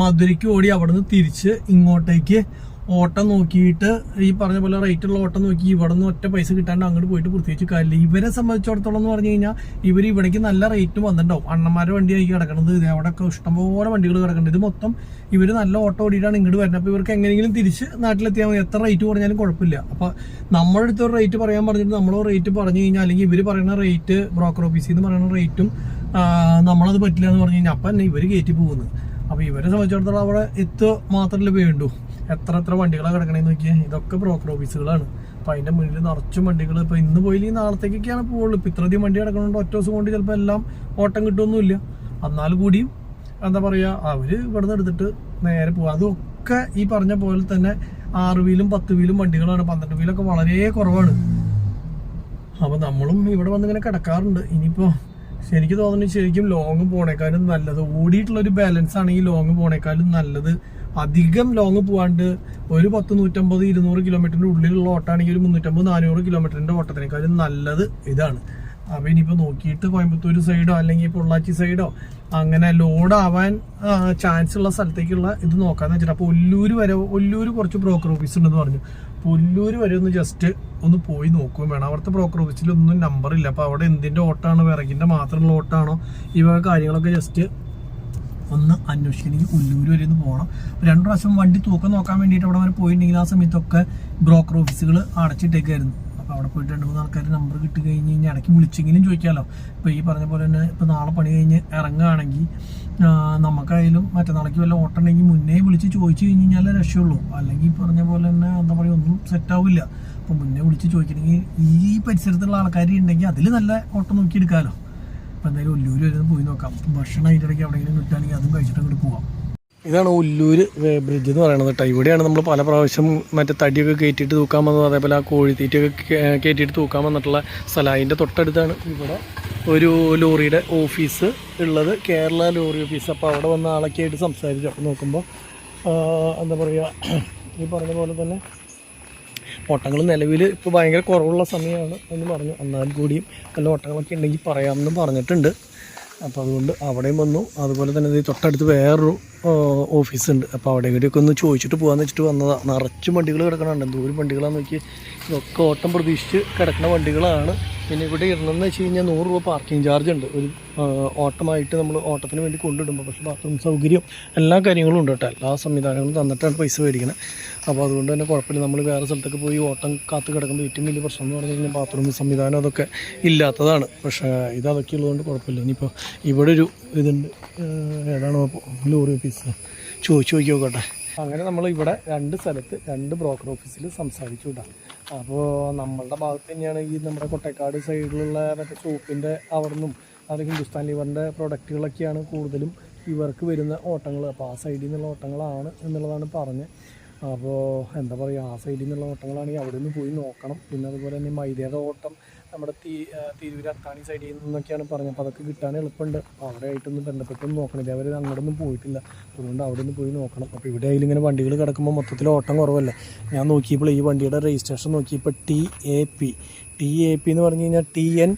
മധുരയ്ക്ക് ഓടി അവിടെ നിന്ന് തിരിച്ച് ഇങ്ങോട്ടേക്ക് ഓട്ടം നോക്കിയിട്ട് ഈ പറഞ്ഞ പോലെ റേറ്റ് റേറ്റുള്ള ഓട്ടം നോക്കി ഇവിടെ നിന്ന് ഒറ്റ പൈസ കിട്ടാണ്ട് അങ്ങോട്ട് പോയിട്ട് പ്രത്യേകിച്ച് കാര്യമില്ല. ഇവരെ സംബന്ധിച്ചിടത്തോളം എന്ന് പറഞ്ഞു കഴിഞ്ഞാൽ ഇവർ ഇവിടേക്ക് നല്ല റേറ്റ് വന്നിട്ടുണ്ടാവും. അണ്ണന്മാരുടെ വണ്ടിയായിരിക്കും കിടക്കുന്നത് അവിടെയൊക്കെ ഇഷ്ടംപോലെ വണ്ടികൾ കിടക്കുന്നുണ്ട് ഇത് മൊത്തം ഇവർ നല്ല ഓട്ടം ഓടിയിട്ടാണ് ഇങ്ങോട്ട് വരുന്നത്. അപ്പോൾ ഇവർക്ക് എങ്ങനെയെങ്കിലും തിരിച്ച് നാട്ടിലെത്തിയാൽ മതി. എത്ര റേറ്റ് പറഞ്ഞാലും കുഴപ്പമില്ല. അപ്പോൾ നമ്മുടെ അടുത്തൊരു റേറ്റ് പറയാൻ പറഞ്ഞിട്ട് നമ്മൾ റേറ്റ് പറഞ്ഞു കഴിഞ്ഞാൽ അല്ലെങ്കിൽ ഇവർ പറയുന്ന റേറ്റ് ബ്രോക്കർ ഓഫീസിൽ നിന്ന് പറയുന്ന റേറ്റും നമ്മളത് പറ്റില്ല എന്ന് പറഞ്ഞു കഴിഞ്ഞാൽ അപ്പം തന്നെ ഇവർ കയറ്റി പോകുന്നത്. അപ്പോൾ ഇവരെ സംബന്ധിച്ചിടത്തോളം അവിടെ എത്തുക മാത്രമല്ലേ വേണ്ടൂ എത്ര എത്ര വണ്ടികളാണ് കിടക്കണേന്ന് നോക്കിയാൽ ഇതൊക്കെ ബ്രോക്കർ ഓഫീസുകളാണ് അപ്പോൾ അതിന്റെ മുന്നിൽ നിറച്ചും വണ്ടികൾ ഇപ്പോൾ ഇന്ന് പോയില്ലെങ്കിൽ നാളത്തേക്കൊക്കെയാണ് പോകുള്ളൂ ഇപ്പോൾ ഇത്രയധികം വണ്ടി കിടക്കണോണ്ട്. ഒറ്റ ദിവസം കൊണ്ട് ചിലപ്പോൾ എല്ലാം ഓട്ടം കിട്ടുമൊന്നുമില്ല എന്നാൽ കൂടിയും എന്താ പറയുക അവർ ഇവിടെ നിന്ന് എടുത്തിട്ട് നേരെ പോകും അതൊക്കെ ഈ പറഞ്ഞ പോലെ തന്നെ ആറ് വീലും പത്ത് വീലും വണ്ടികളാണ്. പന്ത്രണ്ട് വീലൊക്കെ വളരെ കുറവാണ്. അപ്പോൾ നമ്മളും ഇവിടെ വന്നിങ്ങനെ കിടക്കാറുണ്ട്. ഇനിയിപ്പോൾ എനിക്ക് തോന്നുന്നു ശരിക്കും ലോങ് പോണേക്കാളും നല്ലത്. ഓടിയിട്ടുള്ള ഒരു ബാലൻസ് ആണ് ഈ ലോങ് പോണേക്കാളും നല്ലത്. അധികം ലോങ് പോവാണ്ട് ഒരു പത്ത് നൂറ്റമ്പത് ഇരുന്നൂറ് കിലോമീറ്ററിന്റെ ഉള്ളിലുള്ള ഓട്ടാണെങ്കിൽ ഒരു മുന്നൂറ്റമ്പത് നാനൂറ് കിലോമീറ്ററിന്റെ ഓട്ടത്തിനേക്കാളും നല്ലത് ഇതാണ്. അപ്പൊ ഇനിയിപ്പോ നോക്കിയിട്ട് കോയമ്പത്തൂർ സൈഡോ അല്ലെങ്കിൽ പൊള്ളാച്ചി സൈഡോ അങ്ങനെ ലോഡാവാൻ ചാൻസ് ഉള്ള സ്ഥലത്തേക്കുള്ള ഇത് നോക്കാന്ന് വെച്ചിട്ട് അപ്പൊ ഒല്ലൂര് വരെ ഒല്ലൂര് കുറച്ച് ബ്രോക്കർ ഓഫീസ് ഉണ്ടെന്ന് പറഞ്ഞു. ഒല്ലൂര് വരെ ഒന്ന് ജസ്റ്റ് ഒന്ന് പോയി നോക്കുകയും വേണം. അവിടുത്തെ ബ്രോക്കർ ഓഫീസിൽ ഒന്നും നമ്പർ ഇല്ല. അപ്പൊ അവിടെ എന്തിന്റെ ഓട്ടാണോ വിറകിന്റെ മാത്രമുള്ള ഓട്ടാണോ വക കാര്യങ്ങളൊക്കെ ജസ്റ്റ് ഒന്ന് അന്വേഷിക്കണമെങ്കിൽ ഉള്ളൂർ വരെ ഒന്ന് പോകണം രണ്ട് പ്രാവശ്യം വണ്ടി തൂക്കം നോക്കാൻ വേണ്ടിയിട്ട് അവിടെ വരെ പോയിട്ടുണ്ടെങ്കിൽ ആ സമയത്തൊക്കെ ബ്രോക്കർ ഓഫീസുകൾ അടച്ചിട്ടേക്കായിരുന്നു. അപ്പോൾ അവിടെ പോയിട്ട് രണ്ട് മൂന്ന് ആൾക്കാർ നമ്പർ കിട്ടി കഴിഞ്ഞ് കഴിഞ്ഞാൽ ഇടയ്ക്ക് വിളിച്ചെങ്കിലും ചോദിക്കാമല്ലോ. ഇപ്പോൾ ഈ പറഞ്ഞ പോലെ തന്നെ ഇപ്പോൾ നാളെ പണി കഴിഞ്ഞ് ഇറങ്ങുകയാണെങ്കിൽ നമുക്കായാലും മറ്റന്നാളേക്ക് വല്ല ഓട്ടുണ്ടെങ്കിൽ മുന്നേ വിളിച്ച് ചോദിച്ചു കഴിഞ്ഞ് കഴിഞ്ഞാലേ രക്ഷയുള്ളൂ. അല്ലെങ്കിൽ ഈ പറഞ്ഞ പോലെ തന്നെ എന്താ പറയുക ഒന്നും സെറ്റാവില്ല അപ്പോൾ മുന്നേ വിളിച്ച് ചോദിക്കണമെങ്കിൽ ഈ പരിസരത്തുള്ള ആൾക്കാർ ഉണ്ടെങ്കിൽ അതിൽ നല്ല ഓട്ടം നോക്കി എടുക്കാമല്ലോ അപ്പം എന്തായാലും ഉല്ലൂര് വരെ പോയി നോക്കാം. ഭക്ഷണം അതിന്റെ ഇടയ്ക്ക് എവിടെയെങ്കിലും കിട്ടുകയാണെങ്കിൽ അതും കഴിച്ചിട്ട് അങ്ങോട്ട് പോവാം. ഇതാണ് ഉല്ലൂര് ബ്രിഡ്ജ് എന്ന് പറയുന്നത് കേട്ടോ. ഇവിടെയാണ് നമ്മൾ പല പ്രാവശ്യം മറ്റേ തടിയൊക്കെ കയറ്റിയിട്ട് തൂക്കാൻ വന്നത്. അതേപോലെ ആ കോഴിത്തീറ്റയൊക്കെ കേ- കയറ്റിയിട്ട് തൂക്കാൻ വന്നിട്ടുള്ള സ്ഥലം. അതിന്റെ തൊട്ടടുത്താണ് ഇവിടെ ഒരു ലോറിയുടെ ഓഫീസ് ഉള്ളത്. Kerala lorry office. അപ്പോൾ അവിടെ വന്ന ആളൊക്കെ ആയിട്ട് സംസാരിച്ചു. അപ്പോൾ നോക്കുമ്പോൾ എന്താ പറയുക ഈ പറഞ്ഞ പോലെ തന്നെ ഓട്ടങ്ങൾ നിലവിൽ ഇപ്പോൾ ഭയങ്കര കുറവുള്ള സമയമാണ് എന്ന് പറഞ്ഞു. എന്നാൽ കൂടിയും നല്ല ഓട്ടങ്ങളൊക്കെ ഉണ്ടെങ്കിൽ പറയാമെന്നും പറഞ്ഞിട്ടുണ്ട്. അപ്പോൾ അതുകൊണ്ട് അവിടെയും വന്നു. അതുപോലെ തന്നെ തൊട്ടടുത്ത് വേറൊരു ഓഫീസ് ഉണ്ട് അപ്പോൾ അവിടെ കൂടിയൊക്കെ ഒന്ന് ചോദിച്ചിട്ട് പോകാമെന്ന് വെച്ചിട്ട് വന്നതാണ് നിറച്ചും വണ്ടികൾ കിടക്കണുണ്ട്. എന്തോരം വണ്ടികളാന്ന് നോക്കി ഇതൊക്കെ ഓട്ടം പ്രതീക്ഷിച്ച് കിടക്കുന്ന വണ്ടികളാണ്. പിന്നെ ഇവിടെ ഇടണമെന്ന് വെച്ച് കഴിഞ്ഞാൽ നൂറ് രൂപ പാർക്കിംഗ് ചാർജ് ഉണ്ട്. ഒരു ഓട്ടമായിട്ട് നമ്മൾ ഓട്ടത്തിന് വേണ്ടി കൊണ്ടിടുമ്പോൾ പക്ഷേ ബാത്റൂം സൗകര്യം എല്ലാ കാര്യങ്ങളും ഉണ്ട് കേട്ടോ. എല്ലാ സംവിധാനങ്ങളും തന്നിട്ടാണ് പൈസ മേടിക്കുന്നത് അപ്പോൾ അതുകൊണ്ട് തന്നെ കുഴപ്പമില്ല. നമ്മൾ വേറെ സ്ഥലത്തൊക്കെ പോയി ഓട്ടം കാത്ത് കിടക്കുമ്പോൾ ഏറ്റവും വലിയ പ്രശ്നം എന്ന് പറഞ്ഞു കഴിഞ്ഞാൽ ബാത്റൂം സംവിധാനം അതൊക്കെ ഇല്ലാത്തതാണ്. പക്ഷേ ഇത് അതൊക്കെ ഉള്ളതുകൊണ്ട് കുഴപ്പമില്ല. ഇനിയിപ്പോൾ ഇവിടെ ഒരു ഇതുണ്ട് ഏതാണ് ലോറി ഓഫീസ്. ചോദിച്ചു നോക്കി നോക്കട്ടെ അങ്ങനെ നമ്മൾ ഇവിടെ രണ്ട് സ്ഥലത്ത് രണ്ട് ബ്രോക്കർ ഓഫീസിൽ സംസാരിച്ചു വിടാം അപ്പോൾ നമ്മളുടെ ഭാഗത്ത് തന്നെയാണ് ഈ നമ്മുടെ കൊട്ടക്കാട് സൈഡിലുള്ള മറ്റേ സോപ്പിന്റെ അവിടെ നിന്നും അത് ഹിന്ദുസ്ഥാൻ ലിവറിന്റെ പ്രൊഡക്റ്റുകളൊക്കെയാണ് കൂടുതലും ഇവർക്ക് വരുന്ന ഓട്ടങ്ങൾ അപ്പോൾ ആ സൈഡിൽ നിന്നുള്ള ഓട്ടങ്ങളാണ് എന്നുള്ളതാണ് പറഞ്ഞത് അപ്പോൾ എന്താ പറയുക ആ സൈഡിൽ നിന്നുള്ള ഓട്ടങ്ങളാണെങ്കിൽ അവിടെ നിന്ന് പോയി നോക്കണം. പിന്നെ അതുപോലെ തന്നെ മൈദയുടെ ഓട്ടം നമ്മുടെ തീ തിരൂര് അത്താണി സൈഡിൽ നിന്നൊക്കെയാണ് പറഞ്ഞത്. അപ്പോൾ അതൊക്കെ കിട്ടാൻ എളുപ്പമുണ്ട്. അപ്പോൾ അവിടെ ആയിട്ടൊന്ന് ബന്ധപ്പെട്ടൊന്നും നോക്കണം ഇതേവരെ അങ്ങോട്ടൊന്നും പോയിട്ടില്ല. അതുകൊണ്ട് അവിടെ നിന്ന് പോയി നോക്കണം. അപ്പോൾ ഇവിടെ ആയാലും ഇങ്ങനെ വണ്ടികൾ കിടക്കുമ്പോൾ മൊത്തത്തിൽ ഓട്ടം കുറവല്ലേ? ഞാൻ നോക്കിയപ്പോൾ ഈ വണ്ടിയുടെ രജിസ്ട്രേഷൻ നോക്കിയപ്പോൾ T A P T A P എന്ന് പറഞ്ഞു കഴിഞ്ഞാൽ ടി എൻ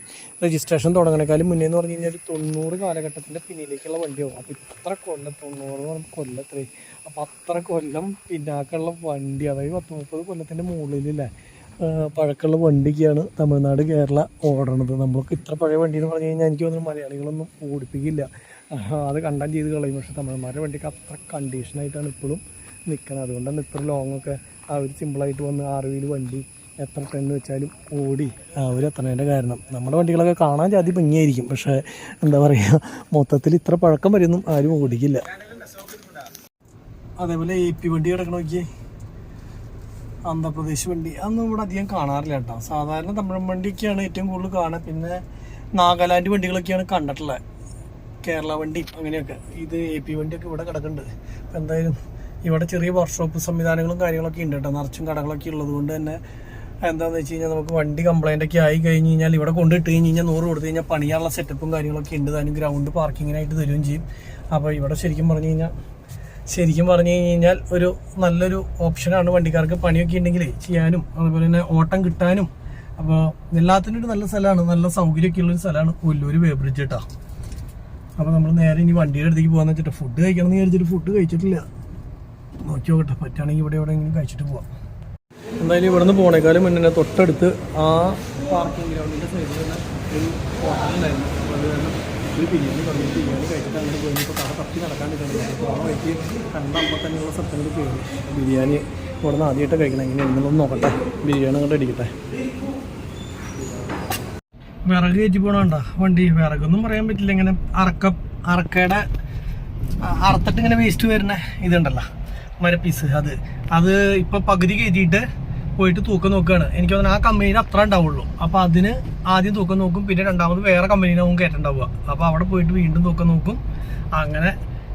രജിസ്ട്രേഷൻ തുടങ്ങണേക്കാളും മുന്നേ എന്ന് പറഞ്ഞു കഴിഞ്ഞാൽ ഒരു തൊണ്ണൂറ് കാലഘട്ടത്തിന്റെ പിന്നിലേക്കുള്ള വണ്ടിയാവും. അപ്പോൾ ഇത്ര കൊല്ലം തൊണ്ണൂറ് കൊല്ലത്രേ അപ്പോൾ അത്ര. കൊല്ലം പിന്നാക്കുള്ള വണ്ടി അതായത് പത്ത് മുപ്പത് കൊല്ലത്തിന്റെ മുകളിലല്ലേ? പഴക്കമുള്ള വണ്ടിക്കാണ് തമിഴ്നാട് കേരള ഓടണത് നമ്മൾക്ക് ഇത്ര പഴയ വണ്ടി എന്ന് പറഞ്ഞു കഴിഞ്ഞാൽ എനിക്ക് തോന്നുന്നു മലയാളികളൊന്നും ഓടിപ്പിക്കില്ല. അത് കണ്ടാൻ ചെയ്ത് കളയും. പക്ഷേ തമിഴന്മാരുടെ വണ്ടിക്ക് അത്ര കണ്ടീഷനായിട്ടാണ് ഇപ്പോഴും നിൽക്കുന്നത് അതുകൊണ്ടാണ് ഇത്ര ലോങ്ങൊക്കെ അവർ സിമ്പിളായിട്ട് വന്ന് ആറ് വീൽ വണ്ടി എത്ര ടെന്ന് വെച്ചാലും ഓടി അവർ എത്തണതിന്റെ കാരണം. നമ്മുടെ വണ്ടികളൊക്കെ കാണാൻ ജാതി ഭംഗിയായിരിക്കും. പക്ഷേ എന്താ പറയുക മൊത്തത്തിൽ ഇത്ര പഴക്കം വരുന്നും ആരും ഓടിക്കില്ല. അതേപോലെ എ പി വണ്ടി കിടക്കണ നോക്കിയേ. ആന്ധ്രാപ്രദേശ് വണ്ടി. അതൊന്നും ഇവിടെ അധികം കാണാറില്ല കേട്ടോ. സാധാരണ തമിഴൻ വണ്ടിയൊക്കെയാണ് ഏറ്റവും കൂടുതൽ കാണുക. പിന്നെ നാഗാലാൻഡ് വണ്ടികളൊക്കെയാണ് കണ്ടിട്ടുള്ളത്. കേരള വണ്ടി അങ്ങനെയൊക്കെ. ഇത് എ പി വണ്ടിയൊക്കെ ഇവിടെ കിടക്കുന്നുണ്ട്. അപ്പം എന്തായാലും ഇവിടെ ചെറിയ വർക്ക്ഷോപ്പ് സംവിധാനങ്ങളും കാര്യങ്ങളൊക്കെ ഉണ്ട് കേട്ടോ. നിറച്ചും കടകളൊക്കെ ഉള്ളത് കൊണ്ട് തന്നെ എന്താണെന്ന് വെച്ച് കഴിഞ്ഞാൽ നമുക്ക് വണ്ടി കംപ്ലൈന്റ് ഒക്കെ ആയി കഴിഞ്ഞ് കഴിഞ്ഞാൽ ഇവിടെ കൊണ്ടിട്ട് കഴിഞ്ഞ് കഴിഞ്ഞാൽ നൂറ് കൊടുത്തു കഴിഞ്ഞാൽ പണിയാനുള്ള സെറ്റപ്പും കാര്യങ്ങളൊക്കെ ഉണ്ട്. അതിന് ഗ്രൗണ്ട് പാർക്കിങ്ങിനായിട്ട് തരുകയും ചെയ്യും. അപ്പോൾ ഇവിടെ ശരിക്കും പറഞ്ഞു കഴിഞ്ഞാൽ ശരിക്കും പറഞ്ഞു കഴിഞ്ഞാൽ ഒരു നല്ലൊരു ഓപ്ഷനാണ് വണ്ടിക്കാർക്ക് പണിയൊക്കെ ഉണ്ടെങ്കിൽ ചെയ്യാനും അതുപോലെ തന്നെ ഓട്ടം കിട്ടാനും. അപ്പോൾ എല്ലാത്തിനും ഒരു നല്ല സ്ഥലമാണ് നല്ല സൗകര്യമൊക്കെ ഉള്ളൊരു സ്ഥലമാണ് ഒല്ലൂർ വേബ്രിഡ്ജ് കേട്ടോ അപ്പോൾ നമ്മൾ നേരെ ഇനി വണ്ടിയുടെ അടുത്തേക്ക് പോകാന്ന് വെച്ചിട്ട് ഫുഡ് കഴിക്കണം എന്ന് വിചാരിച്ചിട്ട് ഫുഡ് കഴിച്ചിട്ടില്ല. നോക്കി നോക്കട്ടെ പറ്റുകയാണെങ്കിൽ ഇവിടെ എവിടെയെങ്കിലും കഴിച്ചിട്ട് പോവാം. എന്തായാലും ഇവിടെ നിന്ന് പോണേക്കാളും മുന്നേ തൊട്ടടുത്ത് ആ പാർക്കിംഗ് ഗ്രൗണ്ടിന്റെ സൈഡിൽ തന്നെ ഒരു ഹോട്ടലുണ്ടായിരുന്നു അത് കാരണം ഒരു ബിരിയാണി പറഞ്ഞു ബിരിയാണി കഴിച്ചിട്ട് അങ്ങനെ പോയി. ഇപ്പോൾ കട തപ്പി നടക്കാണ്ടിട്ടുണ്ട് പോണ വഴിക്ക് കണ്ടപ്പോൾ തന്നെയുള്ള സ്ഥലത്തിനോട് കയറി ബിരിയാണി ഇവിടെ നിന്ന് ആദ്യമായിട്ട് കഴിക്കണം. എങ്ങനെ ഉണ്ടെന്നൊന്ന് നോക്കട്ടെ. ബിരിയാണി അങ്ങോട്ട് അടിക്കട്ടെ വിറക് കയറ്റി പോണണ്ട വണ്ടി വിറകൊന്നും പറയാൻ പറ്റില്ല. ഇങ്ങനെ അറക്ക അറക്കയുടെ അറുത്തിട്ട് ഇങ്ങനെ വേസ്റ്റ് വരുന്ന ഇതുണ്ടല്ലോ. മരപ്പീസ്. അത്. അത് ഇപ്പൊ പകുതി കയറ്റിയിട്ട് പോയിട്ട് തൂക്കം നോക്കുകയാണ് എനിക്ക് തോന്നുന്നു ആ കമ്പനിയിൽ അത്ര ഉണ്ടാവുള്ളൂ. അപ്പൊ അതിന് ആദ്യം തൂക്കം നോക്കും പിന്നെ രണ്ടാമത് വേറെ കമ്പനിയിലാവും കയറ്റുണ്ടാവുക. അപ്പൊ അവിടെ പോയിട്ട് വീണ്ടും തൂക്കം നോക്കും. അങ്ങനെ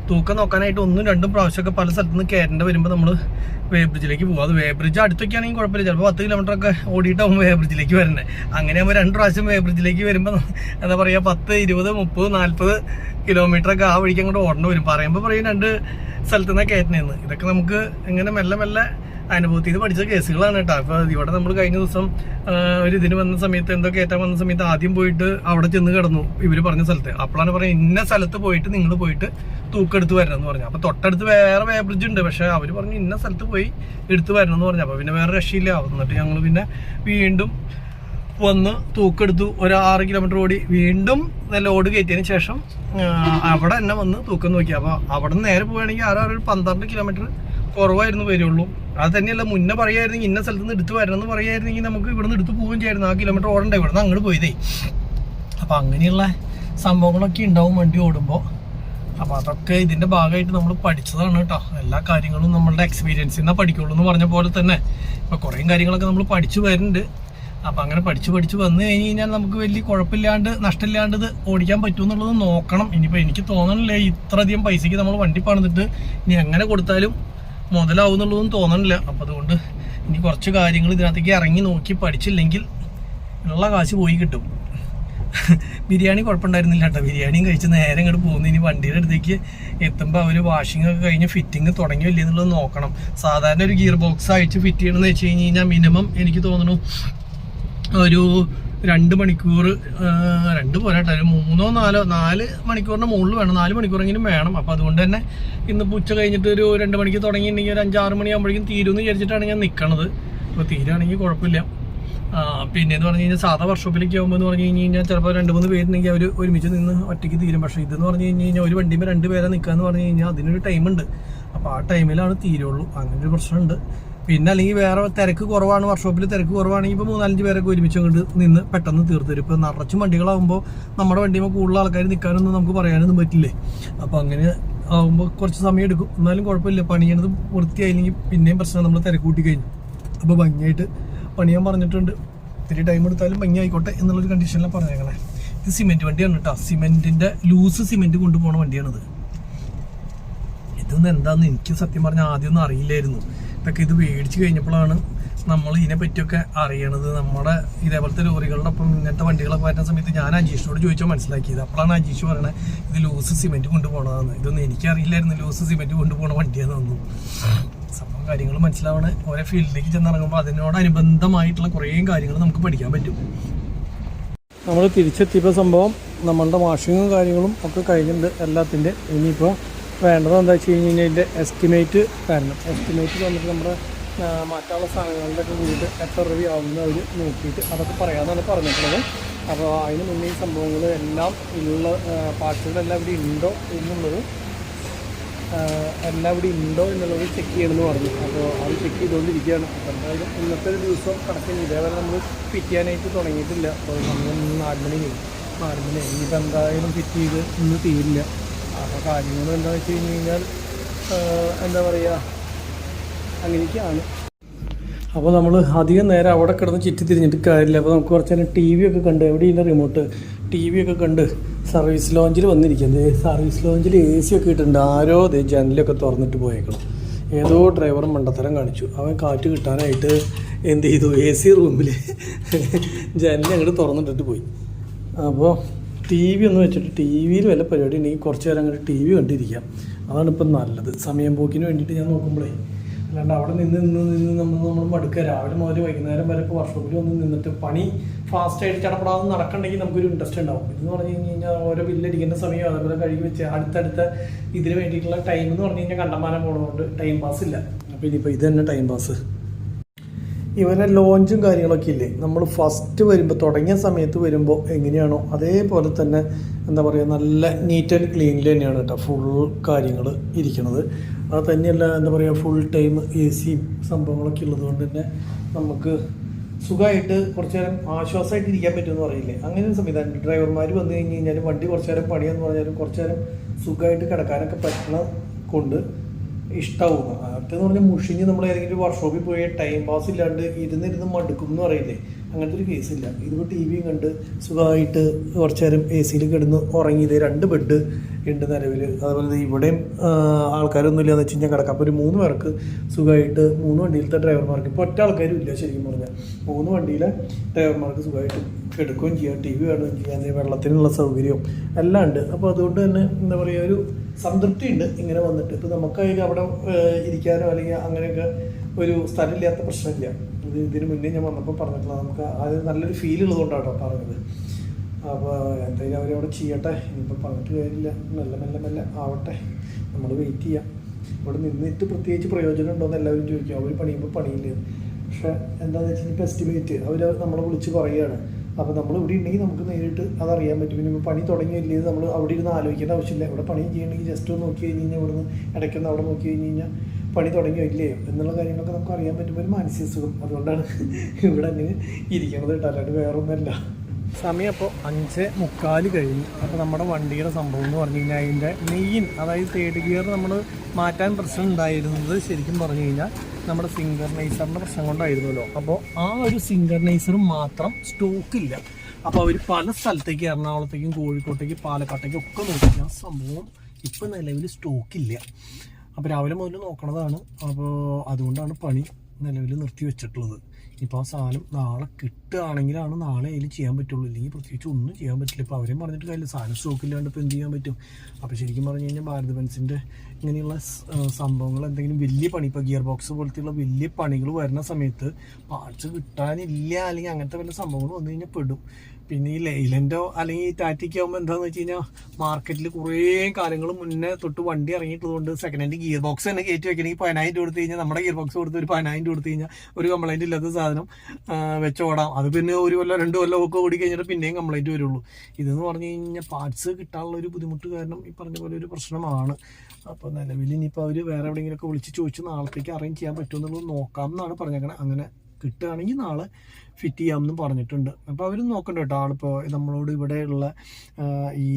തൂക്കം നോക്കാനായിട്ട് ഒന്നും രണ്ടും പ്രാവശ്യമൊക്കെ പല സ്ഥലത്തു നിന്ന് കയറേണ്ട വരുമ്പോൾ നമ്മൾ വേ ബ്രിഡ്ജിലേക്ക് പോകും. അത് വേ ബ്രിഡ്ജ് അടുത്തൊക്കെ ആണെങ്കിൽ കുഴപ്പമില്ല. ചിലപ്പോൾ പത്ത് കിലോമീറ്റർ ഒക്കെ ഓടിയിട്ടാവും വേ ബ്രിഡ്ജിലേക്ക് വരുന്നത് അങ്ങനെ ആകുമ്പോൾ രണ്ട് പ്രാവശ്യം വേ ബ്രിഡ്ജിലേക്ക് വരുമ്പോൾ എന്താ പറയുക പത്ത് ഇരുപത് മുപ്പത് നാൽപ്പത് കിലോമീറ്റർ ഒക്കെ ആ വഴിക്ക് അങ്ങോട്ട് ഓടേണ്ടി വരും. പറയുമ്പോൾ പറയും രണ്ട് സ്ഥലത്തു നിന്നാണ് കയറ്റുന്നതെന്ന് ഇതൊക്കെ നമുക്ക് ഇങ്ങനെ മെല്ലെ മെല്ലെ അനുഭവത്തിൽ നിന്ന് പഠിച്ച കേസുകളാണ് കേട്ടോ. അപ്പൊ ഇവിടെ നമ്മൾ കഴിഞ്ഞ ദിവസം ഒരു ഇതിന് വന്ന സമയത്ത് എന്തോ കയറ്റാൻ വന്ന സമയത്ത് ആദ്യം പോയിട്ട് അവിടെ ചെന്ന് കിടന്നു ഇവർ പറഞ്ഞ സ്ഥലത്ത്. അപ്പോഴാണ് പറഞ്ഞത് ഇന്ന സ്ഥലത്ത് പോയിട്ട് നിങ്ങൾ പോയിട്ട് തൂക്കെടുത്ത് വരണം എന്ന് പറഞ്ഞു. അപ്പൊ തൊട്ടടുത്ത് വേറെ വേ ബ്രിഡ്ജ് ഉണ്ട്. പക്ഷെ അവർ പറഞ്ഞു ഇന്ന സ്ഥലത്ത് പോയി എടുത്ത് വരണം എന്ന് പറഞ്ഞു. അപ്പൊ പിന്നെ വേറെ രക്ഷയില്ല. എന്നിട്ട് ഞങ്ങൾ പിന്നെ വീണ്ടും വന്ന് തൂക്കെടുത്തു. ഒരു ആറ് കിലോമീറ്റർ ഓടി വീണ്ടും നല്ല ഓട് കയറ്റിയതിന് ശേഷം അവിടെ തന്നെ വന്ന് തൂക്കം നോക്കി. അപ്പോൾ അവിടെ നിന്ന് നേരെ പോവുകയാണെങ്കിൽ ആരോ ഒരു പന്ത്രണ്ട് കിലോമീറ്റർ കുറവായിരുന്നു വരുള്ളൂ അത് തന്നെയല്ല മുന്നേ പറയായിരുന്നെങ്കിൽ ഇന്ന സ്ഥലത്ത് നിന്ന് എടുത്ത് വരണം എന്ന് പറയായിരുന്നെങ്കിൽ നമുക്ക് ഇവിടെ നിന്ന് എടുത്ത് പോവുകയും ചെയ്യായിരുന്നു. ആ കിലോമീറ്റർ ഓടണ്ടേ ഇവിടെ നിന്ന് അങ്ങോട്ട് പോയതേ. അപ്പം അങ്ങനെയുള്ള സംഭവങ്ങളൊക്കെ ഉണ്ടാവും വണ്ടി ഓടുമ്പോൾ അപ്പം അതൊക്കെ ഇതിന്റെ ഭാഗമായിട്ട് നമ്മൾ പഠിച്ചതാണ് കേട്ടോ. എല്ലാ കാര്യങ്ങളും നമ്മളുടെ എക്സ്പീരിയൻസിൽ നിന്നാണ് പഠിക്കുള്ളൂ എന്ന് പറഞ്ഞ പോലെ തന്നെ. ഇപ്പോൾ കുറേ കാര്യങ്ങളൊക്കെ നമ്മൾ പഠിച്ചു വരുന്നുണ്ട്. അപ്പം അങ്ങനെ പഠിച്ച് പഠിച്ച് വന്നു കഴിഞ്ഞ് കഴിഞ്ഞാൽ നമുക്ക് വലിയ കുഴപ്പമില്ലാണ്ട് നഷ്ടമില്ലാണ്ട് ഇത് ഓടിക്കാൻ പറ്റും എന്നുള്ളത് നോക്കണം. ഇനിയിപ്പോൾ എനിക്ക് തോന്നണില്ലേ ഇത്രയധികം പൈസയ്ക്ക് നമ്മൾ വണ്ടി പണിതിട്ട് ഇനി എങ്ങനെ കൊടുത്താലും മുതലാവും എന്നുള്ളതൊന്നും തോന്നണില്ല. അപ്പം അതുകൊണ്ട് ഇനി കുറച്ച് കാര്യങ്ങൾ ഇതിനകത്തേക്ക് ഇറങ്ങി നോക്കി പഠിച്ചില്ലെങ്കിൽ ഉള്ള കാശ് പോയി കിട്ടും. ബിരിയാണി കുഴപ്പമുണ്ടായിരുന്നില്ല കേട്ടോ. ബിരിയാണിയും കഴിച്ച് നേരെ ഇങ്ങോട്ട് പോകുന്നു. ഇനി വണ്ടിയുടെ അടുത്തേക്ക് എത്തുമ്പോൾ അവർ വാഷിംഗ് ഒക്കെ കഴിഞ്ഞ് ഫിറ്റിംഗ് തുടങ്ങിയോ ഇല്ലേ എന്നുള്ളത് നോക്കണം. സാധാരണ ഒരു ഗിയർ ബോക്സ് അയച്ച് ഫിറ്റ് ചെയ്യണമെന്ന് വെച്ച് കഴിഞ്ഞ് കഴിഞ്ഞാൽ മിനിമം എനിക്ക് തോന്നുന്നു ഒരു രണ്ട് മണിക്കൂർ രണ്ട് പോരാട്ടെ. മൂന്നോ നാലോ നാല് മണിക്കൂറിന് മുകളിൽ വേണം. നാല് മണിക്കൂറെങ്കിലും വേണം. അപ്പോൾ അതുകൊണ്ട് തന്നെ ഇന്നിപ്പോൾ ഉച്ച കഴിഞ്ഞിട്ട് ഒരു രണ്ട് മണിക്ക് തുടങ്ങിയിട്ടുണ്ടെങ്കിൽ ഒരു അഞ്ചാറ് മണിയാകുമ്പോഴേക്കും തീരുമെന്ന് വിചാരിച്ചിട്ടാണ് ഞാൻ നിൽക്കണത് അപ്പോൾ തീരുകയാണെങ്കിൽ കുഴപ്പമില്ല. പിന്നെ എന്ന് പറഞ്ഞു കഴിഞ്ഞാൽ സാധാ വർക്ക്ഷോപ്പിലേക്ക് ആകുമ്പോൾ എന്ന് പറഞ്ഞു കഴിഞ്ഞ് കഴിഞ്ഞാൽ ചിലപ്പോൾ രണ്ട് മൂന്ന് പേരുണ്ടെങ്കിൽ അവർ ഒരുമിച്ച് നിന്ന് ഒറ്റയ്ക്ക് തീരും. പക്ഷേ ഇതെന്ന് പറഞ്ഞു കഴിഞ്ഞ് കഴിഞ്ഞാൽ ഒരു വണ്ടിയുമ്പോൾ രണ്ട് പേരെ നിൽക്കുക എന്ന് പറഞ്ഞു കഴിഞ്ഞാൽ അതിനൊരു ടൈമുണ്ട് അപ്പോൾ ആ ടൈമിലാണ് തീരുള്ളൂ. അങ്ങനെ ഒരു പ്രശ്നമുണ്ട്. പിന്നെ അല്ലെങ്കിൽ വേറെ തിരക്ക് കുറവാണ് വർക്ക്ഷോപ്പിൽ തിരക്ക് കുറവാണെങ്കിൽ ഇപ്പോൾ മൂന്നാലഞ്ച് പേരൊക്കെ ഒരുമിച്ച് അങ്ങോട്ട് നിന്ന് പെട്ടെന്ന് തീർത്ത് തരും ഇപ്പോൾ നിറച്ച് വണ്ടികളാകുമ്പോൾ നമ്മുടെ വണ്ടിയുമ്പോൾ കൂടുതൽ ആൾക്കാർ നിൽക്കാനൊന്നും നമുക്ക് പറയാനൊന്നും പറ്റില്ലേ? അപ്പോൾ അങ്ങനെ ആകുമ്പോൾ കുറച്ച് സമയം എടുക്കും. എന്നാലും കുഴപ്പമില്ല. പണിയണത് വൃത്തിയായില്ലെങ്കിൽ പിന്നെയും പ്രശ്നം നമ്മൾ തിരക്ക് കൂട്ടി കഴിഞ്ഞു. അപ്പോൾ ഭംഗിയായിട്ട് പണിയാൻ പറഞ്ഞിട്ടുണ്ട്. ഇത്തിരി ടൈം എടുത്താലും ഭംഗി ആയിക്കോട്ടെ എന്നുള്ളൊരു കണ്ടീഷനിലാണ് പറഞ്ഞേക്കണേ ഇത് സിമെന്റ് വണ്ടിയാണ് കേട്ടോ. സിമെന്റിന്റെ ലൂസ് സിമെന്റ് കൊണ്ടുപോകുന്ന വണ്ടിയാണിത്. ഇതൊന്നും എന്താണെന്ന് എനിക്ക് സത്യം പറഞ്ഞാൽ ആദ്യമൊന്നും അറിയില്ലായിരുന്നു. ഇതൊക്കെ ഇത് മേടിച്ച് കഴിഞ്ഞപ്പോഴാണ് നമ്മൾ ഇതിനെ പറ്റിയൊക്കെ അറിയണത്. നമ്മുടെ ഇതേപോലത്തെ ലോറികളുടെ ഒപ്പം ഇങ്ങനത്തെ വണ്ടികളൊക്കെ വരുന്ന സമയത്ത് ഞാൻ അജീഷിനോട് ചോദിച്ചാൽ മനസ്സിലാക്കിയത്. അപ്പോഴാണ് അജീഷ് പറയണത് ഇത് ലൂസ് സിമെന്റ് കൊണ്ടുപോകണതാണ് ഇതൊന്നും എനിക്കറിയില്ലായിരുന്നു ലൂസ് സിമെന്റ് കൊണ്ടുപോകണ വണ്ടിയാണെന്ന് സംഭവം കാര്യങ്ങൾ മനസ്സിലാവണ. ഓരോ ഫീൽഡിലേക്ക് ചെന്നിറങ്ങുമ്പോൾ അതിനോടനുബന്ധമായിട്ടുള്ള കുറേ കാര്യങ്ങൾ നമുക്ക് പഠിക്കാൻ പറ്റും. നമ്മൾ തിരിച്ചെത്തിയപ്പോൾ സംഭവം നമ്മളുടെ വാഷിങ്ങും കാര്യങ്ങളും ഒക്കെ കഴിഞ്ഞിട്ടുണ്ട് എല്ലാത്തിന്റെ. ഇനിയിപ്പോൾ വേണ്ടത് എന്താ വെച്ച് കഴിഞ്ഞ് കഴിഞ്ഞാൽ ഇതിന്റെ എസ്റ്റിമേറ്റ് തരണം എസ്റ്റിമേറ്റ് വന്നിട്ട് നമ്മുടെ മറ്റുള്ള മാറ്റാനുള്ള കൂടിയിട്ട് എത്ര രൂപ ആവുമെന്ന് അവർ നോക്കിയിട്ട് അതൊക്കെ പറയാമെന്നാണ് പറഞ്ഞിട്ടുള്ളത്. അപ്പോൾ അതിന് മുന്നേ ഈ സംഭവങ്ങൾ എല്ലാം ഉള്ള പാർട്ടികളെല്ലാം ഇവിടെ ഉണ്ടോ എന്നുള്ളത് എല്ലാം ഇവിടെ ഉണ്ടോ എന്നുള്ളത് ചെക്ക് ചെയ്യണമെന്ന് പറഞ്ഞു. അപ്പോൾ അത് ചെക്ക് ചെയ്തുകൊണ്ടിരിക്കുകയാണ്. അപ്പോൾ എന്തായാലും ഇന്നത്തെ ഒരു ദിവസം കണക്കിന് ഇതേവരെ നമ്മൾ ഫിറ്റ് ചെയ്യാനായിട്ട് തുടങ്ങിയിട്ടില്ല അപ്പോൾ നമ്മൾ നാടിനെ കഴിഞ്ഞു നാല് മണി ഇനിയിപ്പോൾ എന്തായാലും ഫിറ്റ് ചെയ്ത് ഇന്ന് തീരില്ല. അപ്പോൾ കാര്യങ്ങൾ എന്താണെന്ന് വെച്ച് കഴിഞ്ഞ് കഴിഞ്ഞാൽ എന്താ പറയുക അങ്ങനെയൊക്കെയാണ്. അപ്പോൾ നമ്മൾ അധികം നേരം അവിടെ കിടന്ന് ചുറ്റി തിരിഞ്ഞിട്ട് കാര്യമില്ല. അപ്പോൾ നമുക്ക് കുറച്ച് നേരം ടി വി ഒക്കെ കണ്ട് എവിടെയില്ല റിമോട്ട് ടി വി ഒക്കെ കണ്ട് സർവീസ് ലോഞ്ചിൽ വന്നിരിക്കുന്നത് സർവീസ് ലോഞ്ചിൽ എ സി ഒക്കെ ഇട്ടിട്ടുണ്ട്. ആരോ ദേ ജനലൊക്കെ തുറന്നിട്ട് പോയേക്കണം. ഏതോ ഡ്രൈവർ മണ്ടത്തരം കാണിച്ചു. അവൻ കാറ്റ് കിട്ടാനായിട്ട് എന്ത് ചെയ്തു? എ സി റൂമിൽ ജനൽ അങ്ങോട്ട് തുറന്നിട്ടിട്ട് പോയി. അപ്പോൾ ടി വി ഒന്ന് വെച്ചിട്ട് ടി വിയിൽ വല്ല പരിപാടി ഉണ്ടെങ്കിൽ കുറച്ച് നേരം അങ്ങനെ ടി വി കണ്ടിരിക്കാം. അതാണ് ഇപ്പം നല്ലത്. സമയം പോക്കിന് വേണ്ടിയിട്ട് ഞാൻ നോക്കുമ്പോഴേ അല്ലാണ്ട് അവിടെ നിന്ന് നിന്ന് നിന്ന് നമ്മൾ നമ്മൾ മടുക്കുക. രാവിലെ മുതൽ വൈകുന്നേരം വരെ ഇപ്പോൾ വർക്ക്ഷോപ്പിൽ വന്ന് നിന്നിട്ട് പണി ഫാസ്റ്റായിട്ട് ചടപടാതെ നടക്കണമെങ്കിൽ നമുക്കൊരു ഇൻട്രസ്റ്റ് ഉണ്ടാവും. ഇതെന്ന് പറഞ്ഞു കഴിഞ്ഞ് കഴിഞ്ഞാൽ ഓരോ ബില്ലടിക്കുന്ന സമയം അതേപോലെ കഴുകി വെച്ച് അടുത്തടുത്ത ഇതിന് വേണ്ടിയിട്ടുള്ള ടൈം എന്ന് പറഞ്ഞു കഴിഞ്ഞാൽ കണ്ടമാനം പോകുന്നതുകൊണ്ട് ടൈം പാസ് ഇല്ല. അപ്പോൾ ഇനിയിപ്പോൾ ഇത് തന്നെ ടൈം പാസ് ഇവരെ ലോഞ്ചും കാര്യങ്ങളൊക്കെ ഇല്ലേ? നമ്മൾ ഫസ്റ്റ് വരുമ്പോൾ തുടങ്ങിയ സമയത്ത് വരുമ്പോൾ എങ്ങനെയാണോ അതേപോലെ തന്നെ എന്താ പറയുക നല്ല നീറ്റ് ആൻഡ് ക്ലീനിൽ തന്നെയാണ് കേട്ടോ ഫുൾ കാര്യങ്ങൾ ഇരിക്കുന്നത്. അത് തന്നെയല്ല എന്താ പറയുക ഫുൾ ടൈം എ സിയും സംഭവങ്ങളൊക്കെ ഉള്ളതുകൊണ്ട് തന്നെ നമുക്ക് സുഖമായിട്ട് കുറച്ചു നേരം ആശ്വാസമായിട്ട് ഇരിക്കാൻ പറ്റുമെന്ന് പറയില്ലേ? അങ്ങനെ ഒരു സംവിധാനം. ഡ്രൈവർമാർ വന്നു കഴിഞ്ഞ് കഴിഞ്ഞാൽ വണ്ടി കുറച്ചു നേരം പണിയെന്ന് പറഞ്ഞാലും കുറച്ചു നേരം സുഖമായിട്ട് കിടക്കാനൊക്കെ പറ്റണ കൊണ്ട് ഇഷ്ടമാവും എന്ന് പറഞ്ഞാൽ മുഷിഞ്ഞ് നമ്മൾ ഏതെങ്കിലും വർക്ക്ഷോപ്പിൽ പോയി ടൈം പാസ് ഇല്ലാണ്ട് ഇരുന്നിരുന്ന് മടുക്കും എന്ന് പറയില്ലേ? അങ്ങനത്തെ ഒരു കേസില്ല ഇതിപ്പോൾ ടി വിയും കണ്ട് സുഖമായിട്ട് കുറച്ചു നേരം എ സിയിൽ കിടന്ന് ഉറങ്ങിയത് രണ്ട് ബെഡ് ഉണ്ട് നിലവിൽ അതുപോലെ ഇവിടെയും ആൾക്കാരൊന്നും ഇല്ലാന്ന് വെച്ച് കഴിഞ്ഞാൽ കിടക്കാം അപ്പോൾ ഒരു മൂന്ന് പേർക്ക് സുഖമായിട്ട് മൂന്ന് വണ്ടിയിലത്തെ ഡ്രൈവർമാർക്ക് ഇപ്പോൾ ഒറ്റ ആൾക്കാരും ഇല്ല ശരിക്കും പറഞ്ഞാൽ മൂന്ന് വണ്ടിയിലെ ഡ്രൈവർമാർക്ക് സുഖമായിട്ട് കിടക്കുകയും ചെയ്യാം. ടി വി കാണുകയും ചെയ്യാം. വെള്ളത്തിനുള്ള സൗകര്യവും എല്ലാം ഉണ്ട്. അപ്പോൾ അതുകൊണ്ട് തന്നെ എന്താ പറയുക ഒരു സംതൃപ്തി ഉണ്ട് ഇങ്ങനെ വന്നിട്ട്. ഇപ്പോൾ നമുക്കതിൽ അവിടെ ഇരിക്കാനോ അല്ലെങ്കിൽ അങ്ങനെയൊക്കെ ഒരു സ്ഥലമില്ലാത്ത പ്രശ്നമില്ല. ഇത് ഇതിന് മുന്നേ ഞാൻ വന്നപ്പോൾ പറഞ്ഞിട്ടുള്ള നമുക്ക് അത് നല്ലൊരു ഫീൽ ഉള്ളതുകൊണ്ടാണ് പറഞ്ഞത്. അപ്പോൾ എന്തായാലും അവരവിടെ ചെയ്യട്ടെ. ഇനിയിപ്പോൾ പറഞ്ഞിട്ട് കാര്യമില്ല. മെല്ലെ മെല്ലെ മെല്ലെ ആവട്ടെ. നമ്മൾ വെയിറ്റ് ചെയ്യാം. ഇവിടെ നിന്നിട്ട് പ്രത്യേകിച്ച് പ്രയോജനം ഉണ്ടോ എന്ന് എല്ലാവരും ചോദിക്കും. അവർ പണിയുമ്പോൾ പണിയില്ല? പക്ഷേ എന്താണെന്ന് വെച്ചാൽ ഇപ്പോൾ എസ്റ്റിമേറ്റ് അവർ നമ്മളെ വിളിച്ച് പറയുകയാണ് അപ്പോൾ നമ്മൾ ഇവിടെ ഉണ്ടെങ്കിൽ നമുക്ക് നേരിട്ട് അതറിയാൻ പറ്റും. പിന്നെ പണി തുടങ്ങിയില്ലേ നമ്മൾ അവിടെ ഇരുന്ന് ആലോചിക്കേണ്ട ആവശ്യമില്ല. ഇവിടെ പണി ചെയ്യണമെങ്കിൽ ജസ്റ്റ് ഒന്ന് നോക്കി കഴിഞ്ഞ് കഴിഞ്ഞാൽ ഇവിടുന്ന് ഇടയ്ക്കൊന്ന് അവിടെ നോക്കി കഴിഞ്ഞ് കഴിഞ്ഞാൽ പണി തുടങ്ങിയോ ഇല്ലയോ എന്നുള്ള കാര്യങ്ങളൊക്കെ നമുക്ക് അറിയാൻ പറ്റുമ്പോൾ ഒരു മാനസിക സുഖം. അതുകൊണ്ടാണ് ഇവിടെ അങ്ങനെ ഇരിക്കണത് കേട്ടോ. അല്ലാണ്ട് വേറൊന്നുമല്ല. സമയം അപ്പോൾ അഞ്ച് മുക്കാൽ കഴിഞ്ഞു. അപ്പോൾ നമ്മുടെ വണ്ടിയുടെ സംഭവം എന്ന് പറഞ്ഞു കഴിഞ്ഞാൽ അതിന്റെ മെയിൻ അതായത് തേർഡ് ഗിയർ നമ്മൾ മാറ്റാൻ പ്രശ്നം ഉണ്ടായിരുന്നത് ശരിക്കും പറഞ്ഞു കഴിഞ്ഞാൽ നമ്മുടെ സിങ്കർണൈസറിന്റെ പ്രശ്നം കൊണ്ടായിരുന്നല്ലോ. അപ്പോൾ ആ ഒരു സിംഗർനൈസർ മാത്രം സ്റ്റോക്കില്ല അപ്പോൾ അവർ പല സ്ഥലത്തേക്ക് എറണാകുളത്തേക്കും കോഴിക്കോട്ടേക്കും പാലക്കാട്ടേക്കും ഒക്കെ നോക്കി. ആ സംഭവം ഇപ്പം നിലവിൽ സ്റ്റോക്കില്ല അപ്പോൾ രാവിലെ മുതൽ നോക്കണതാണ്. അപ്പോൾ അതുകൊണ്ടാണ് പണി നിലവിൽ നിർത്തി വെച്ചിട്ടുള്ളത് ഇപ്പോൾ ആ സാധനം നാളെ കിട്ടുകയാണെങ്കിലാണ് നാളെ അതിൽ ചെയ്യാൻ പറ്റുള്ളൂ. ഇല്ലെങ്കിൽ പ്രത്യേകിച്ച് ഒന്നും ചെയ്യാൻ പറ്റില്ല. ഇപ്പോൾ അവരെയും പറഞ്ഞിട്ട് കാര്യമില്ല. സാധനം സ്റ്റോക്കില്ലാണ്ട് ഇപ്പോൾ എന്ത് ചെയ്യാൻ പറ്റും? അപ്പോൾ ശരിക്കും പറഞ്ഞു കഴിഞ്ഞാൽ ഭാരത് ബെൻസിന്റെ ഇങ്ങനെയുള്ള സംഭവങ്ങൾ എന്തെങ്കിലും വലിയ പണി ഇപ്പോൾ ഗിയർ ബോക്സ് പോലത്തെയുള്ള വലിയ പണികൾ വരുന്ന സമയത്ത് പാർട്സ് കിട്ടാനില്ല. അല്ലെങ്കിൽ അങ്ങനത്തെ വല്ല സംഭവങ്ങൾ വന്നു കഴിഞ്ഞാൽ പെടും. പിന്നെ ഈ ലൈലൻഡോ അല്ലെങ്കിൽ ഈ ടാറ്റയ്ക്ക് ആകുമ്പോൾ എന്താണെന്ന് വെച്ച് കഴിഞ്ഞാൽ മാർക്കറ്റിൽ കുറേ കാലങ്ങൾ മുന്നേ തൊട്ട് വണ്ടി ഇറങ്ങിയിട്ടുള്ളതുകൊണ്ട് സെക്കൻഡ് ഹാൻഡ് ഗിയർ ബോക്സ് തന്നെ കയറ്റി വെക്കണമെങ്കിൽ പതിനായിരം രൂപ കൊടുത്ത് കഴിഞ്ഞാൽ നമ്മുടെ ഗിയർ ബോക്സ് കൊടുത്ത് ഒരു പതിനായിരം രൂപ കൊടുത്ത് കഴിഞ്ഞാൽ ഒരു കംപ്ലൈന്റ് ഇല്ലാത്ത സാധനം വെച്ചോടാം അത് പിന്നെ ഒരു കൊല്ലം രണ്ട് കൊല്ലം ഒക്കെ ഓടി കഴിഞ്ഞിട്ട് പിന്നെയും കംപ്ലൈന്റ് വരുള്ളൂ. ഇതെന്ന് പറഞ്ഞു കഴിഞ്ഞാൽ പാർട്സ് കിട്ടാനുള്ള ഒരു ബുദ്ധിമുട്ട് കാരണം ഈ പറഞ്ഞ പോലെ ഒരു പ്രശ്നമാണ്. അപ്പോൾ നിലവിൽ ഇനിയിപ്പോൾ അവർ വേറെ എവിടെയെങ്കിലുമൊക്കെ വിളിച്ച് ചോദിച്ച് നാളത്തേക്ക് അറേഞ്ച് ചെയ്യാൻ പറ്റുമെന്നുള്ളത് നോക്കാം എന്നാണ് പറഞ്ഞേക്കണത് അങ്ങനെ കിട്ടുകയാണെങ്കിൽ നാളെ ഫിറ്റ് ചെയ്യാമെന്നും പറഞ്ഞിട്ടുണ്ട്. അപ്പോൾ അവരും നോക്കണ്ട കേട്ടോ. ആളിപ്പോൾ നമ്മളോട് ഇവിടെയുള്ള ഈ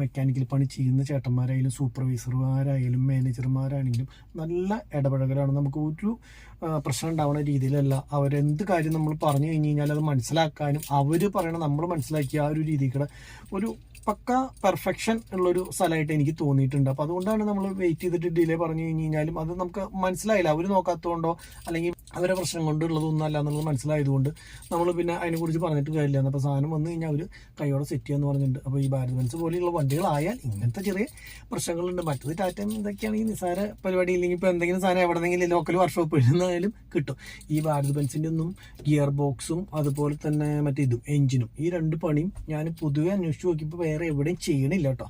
മെക്കാനിക്കൽ പണി ചെയ്യുന്ന ചേട്ടന്മാരായാലും സൂപ്പർവൈസർമാരായാലും മാനേജർമാരാണെങ്കിലും നല്ല ഇടപഴകലാണ്. നമുക്ക് ഒരു പ്രശ്നം ഉണ്ടാവുന്ന രീതിയിലല്ല. അവരെന്ത് കാര്യം നമ്മൾ പറഞ്ഞു കഴിഞ്ഞ് കഴിഞ്ഞാൽ അത് മനസ്സിലാക്കാനും അവർ പറയണ നമ്മൾ മനസ്സിലാക്കിയ ആ ഒരു രീതിയിൽ ഒരു പക്ക പെർഫെക്ഷൻ ഉള്ളൊരു സ്ഥലമായിട്ട് എനിക്ക് തോന്നിയിട്ടുണ്ട്. അപ്പോൾ അതുകൊണ്ടാണ് നമ്മൾ വെയിറ്റ് ചെയ്തിട്ട് ഡിലേ പറഞ്ഞു കഴിഞ്ഞ് കഴിഞ്ഞാലും അത് നമുക്ക് മനസ്സിലായില്ല. അവർ നോക്കാത്തതുകൊണ്ടോ അല്ലെങ്കിൽ അവരെ പ്രശ്നം കൊണ്ടുള്ളതൊന്നും അല്ല എന്നുള്ളത് മനസ്സിലായതുകൊണ്ട് നമ്മൾ പിന്നെ അതിനെക്കുറിച്ച് പറഞ്ഞിട്ട് കാര്യമില്ല. അപ്പോൾ സാധനം വന്നു കഴിഞ്ഞാൽ അവർ കൈയോടെ സെറ്റ് ചെയ്യാന്ന് പറഞ്ഞിട്ടുണ്ട്. അപ്പോൾ ഈ ഭാരത് ബെൻസ് പോലെയുള്ള വണ്ടികളായാൽ ഇങ്ങനത്തെ ചെറിയ പ്രശ്നങ്ങളുണ്ട്. മറ്റത് ടാറ്റം ഇതൊക്കെയാണെങ്കിൽ നിസാര പരിപാടി. ഇല്ലെങ്കിൽ ഇപ്പോൾ എന്തെങ്കിലും സാധനം എവിടെന്നെങ്കിലും ലോക്കൽ വർക്ക്ഷോപ്പ് ഇരുന്നായാലും കിട്ടും. ഈ ഭാരത് ബെൻസിന്റെ ഒന്നും ഗിയർ ബോക്സും അതുപോലെ തന്നെ മറ്റേ ഇതും എഞ്ചിനും ഈ രണ്ട് പണിയും ഞാൻ പൊതുവെ അന്വേഷിച്ച് നോക്കിയപ്പോൾ വേറെ എവിടെയും ചെയ്യണില്ല കേട്ടോ.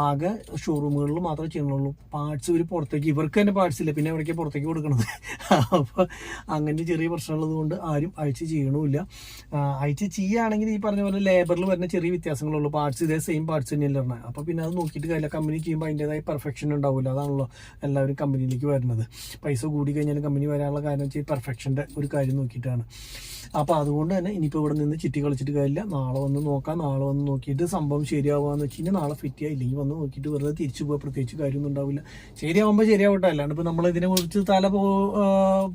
ആകെ ഷോറൂമുകളിൽ മാത്രമേ ചെയ്യണുള്ളൂ. പാർട്സ് ഇവർ പുറത്തേക്ക് ഇവർക്ക് തന്നെ പാർട്സ് ഇല്ല. പിന്നെ എവിടേക്കാണ് പുറത്തേക്ക് കൊടുക്കണത്? (laughs) അപ്പോൾ അങ്ങനത്തെ ചെറിയ പ്രശ്നമുള്ളത് കൊണ്ട് ആരും അയച്ച് ചെയ്യണമില്ല. അയച്ച് ചെയ്യുകയാണെങ്കിൽ ഈ പറഞ്ഞ പോലെ ലേബറിൽ വരുന്ന ചെറിയ വ്യത്യാസങ്ങളുള്ളൂ. പാർട്സ് ഇതേ സെയിം പാർട്സ് തന്നെയല്ല പറഞ്ഞത് അപ്പോൾ പിന്നെ അത് നോക്കിയിട്ട് കാര്യമില്ല. കമ്പനി ചെയ്യുമ്പോൾ അതിന്റെതായ പെർഫെക്ഷൻ ഉണ്ടാവില്ല അതാണല്ലോ എല്ലാവരും കമ്പനിയിലേക്ക് വരുന്നത്. പൈസ കൂടി കഴിഞ്ഞാലും കമ്പനി വരാനുള്ള കാര്യം വെച്ചാൽ പെർഫെക്ഷന്റെ ഒരു കാര്യം നോക്കിയിട്ടാണ്. അപ്പോൾ അതുകൊണ്ട് തന്നെ ഇനിയിപ്പോൾ ഇവിടെ നിന്ന് ചിറ്റി കളിച്ചിട്ട് കാര്യമില്ല. നാളെ വന്ന് നോക്കാം. നാളെ വന്ന് നോക്കിയിട്ട് സംഭവം ശരിയാവുകയെന്ന് വെച്ച് കഴിഞ്ഞാൽ നാളെ ഫിറ്റ് ചെയ്യുക ഇല്ലെങ്കിൽ വന്ന് നോക്കിയിട്ട് വെറുതെ തിരിച്ചു പോകാൻ പ്രത്യേകിച്ച് കാര്യമൊന്നും ഉണ്ടാവില്ല. ശരിയാവുമ്പോൾ ശരിയാവട്ടെ. അല്ലാണ്ട് ഇപ്പോൾ നമ്മൾ ഇതിനെ കുറിച്ച് തല പോ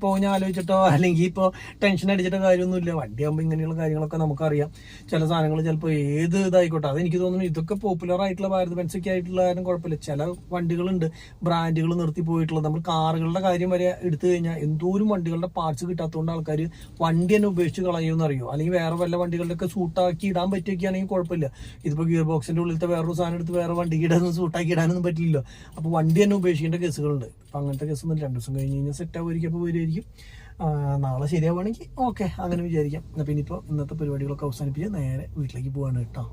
പോഞ്ഞ ആലോചിച്ചിട്ടോ അല്ലെങ്കിൽ ഇപ്പോൾ ടെൻഷൻ അടിച്ചിട്ടോ കാര്യമൊന്നുമില്ല. വണ്ടിയാകുമ്പോൾ ഇങ്ങനെയുള്ള കാര്യങ്ങളൊക്കെ നമുക്കറിയാം. ചില സാധനങ്ങൾ ചിലപ്പോൾ ഏത് ഇതായിക്കോട്ടെ. അതെനിക്ക് തോന്നുന്നു ഇതൊക്കെ പോപ്പുലർ ആയിട്ടുള്ള ഭാരത് ബെൻസൊക്കെ ആയിട്ടുള്ള കാര്യം കുഴപ്പമില്ല. ചില വണ്ടികളുണ്ട്. ബ്രാൻഡുകൾ നിർത്തി പോയിട്ടുള്ളത്. നമ്മൾ കാറുകളുടെ കാര്യം വരെ എടുത്തു കഴിഞ്ഞാൽ എന്തോരം വണ്ടികളുടെ പാർട്സ് കിട്ടാത്തതുകൊണ്ട് ആൾക്കാർ വണ്ടി തന്നെ ഉപേക്ഷിച്ച് കളയുമെന്ന് അറിയോ? അല്ലെങ്കിൽ വേറെ വല്ല വണ്ടികളിലൊക്കെ സൂട്ടാക്കി ഇടാൻ പറ്റിയൊക്കെയാണെങ്കിൽ കുഴപ്പമില്ല. ഇതിപ്പോൾ ഗിയർ ബോക്സിന്റെ ഉള്ളിലത്തെ വേറൊരു സാധനം എടുത്ത് വേറെ വണ്ടി ഇടാൻ സൂട്ടാക്കി ഇടാനൊന്നും പറ്റില്ലല്ലോ. അപ്പോൾ വണ്ടി തന്നെ ഉപേക്ഷിക്കേണ്ട കേസുകളുണ്ട്. അപ്പോൾ അങ്ങനത്തെ കേസൊന്നും രണ്ട് ദിവസം കഴിഞ്ഞ് കഴിഞ്ഞാൽ സെറ്റ് ആവുമായിരിക്കും. അപ്പോൾ വരുമായിരിക്കും നാളെ ശരിയാവുകയാണെങ്കിൽ ഓക്കെ അങ്ങനെ വിചാരിക്കാം. പിന്നെ ഇപ്പോൾ ഇന്നത്തെ പരിപാടികളൊക്കെ അവസാനിപ്പിച്ച് നേരെ വീട്ടിലേക്ക് പോവാണ് കേട്ടോ.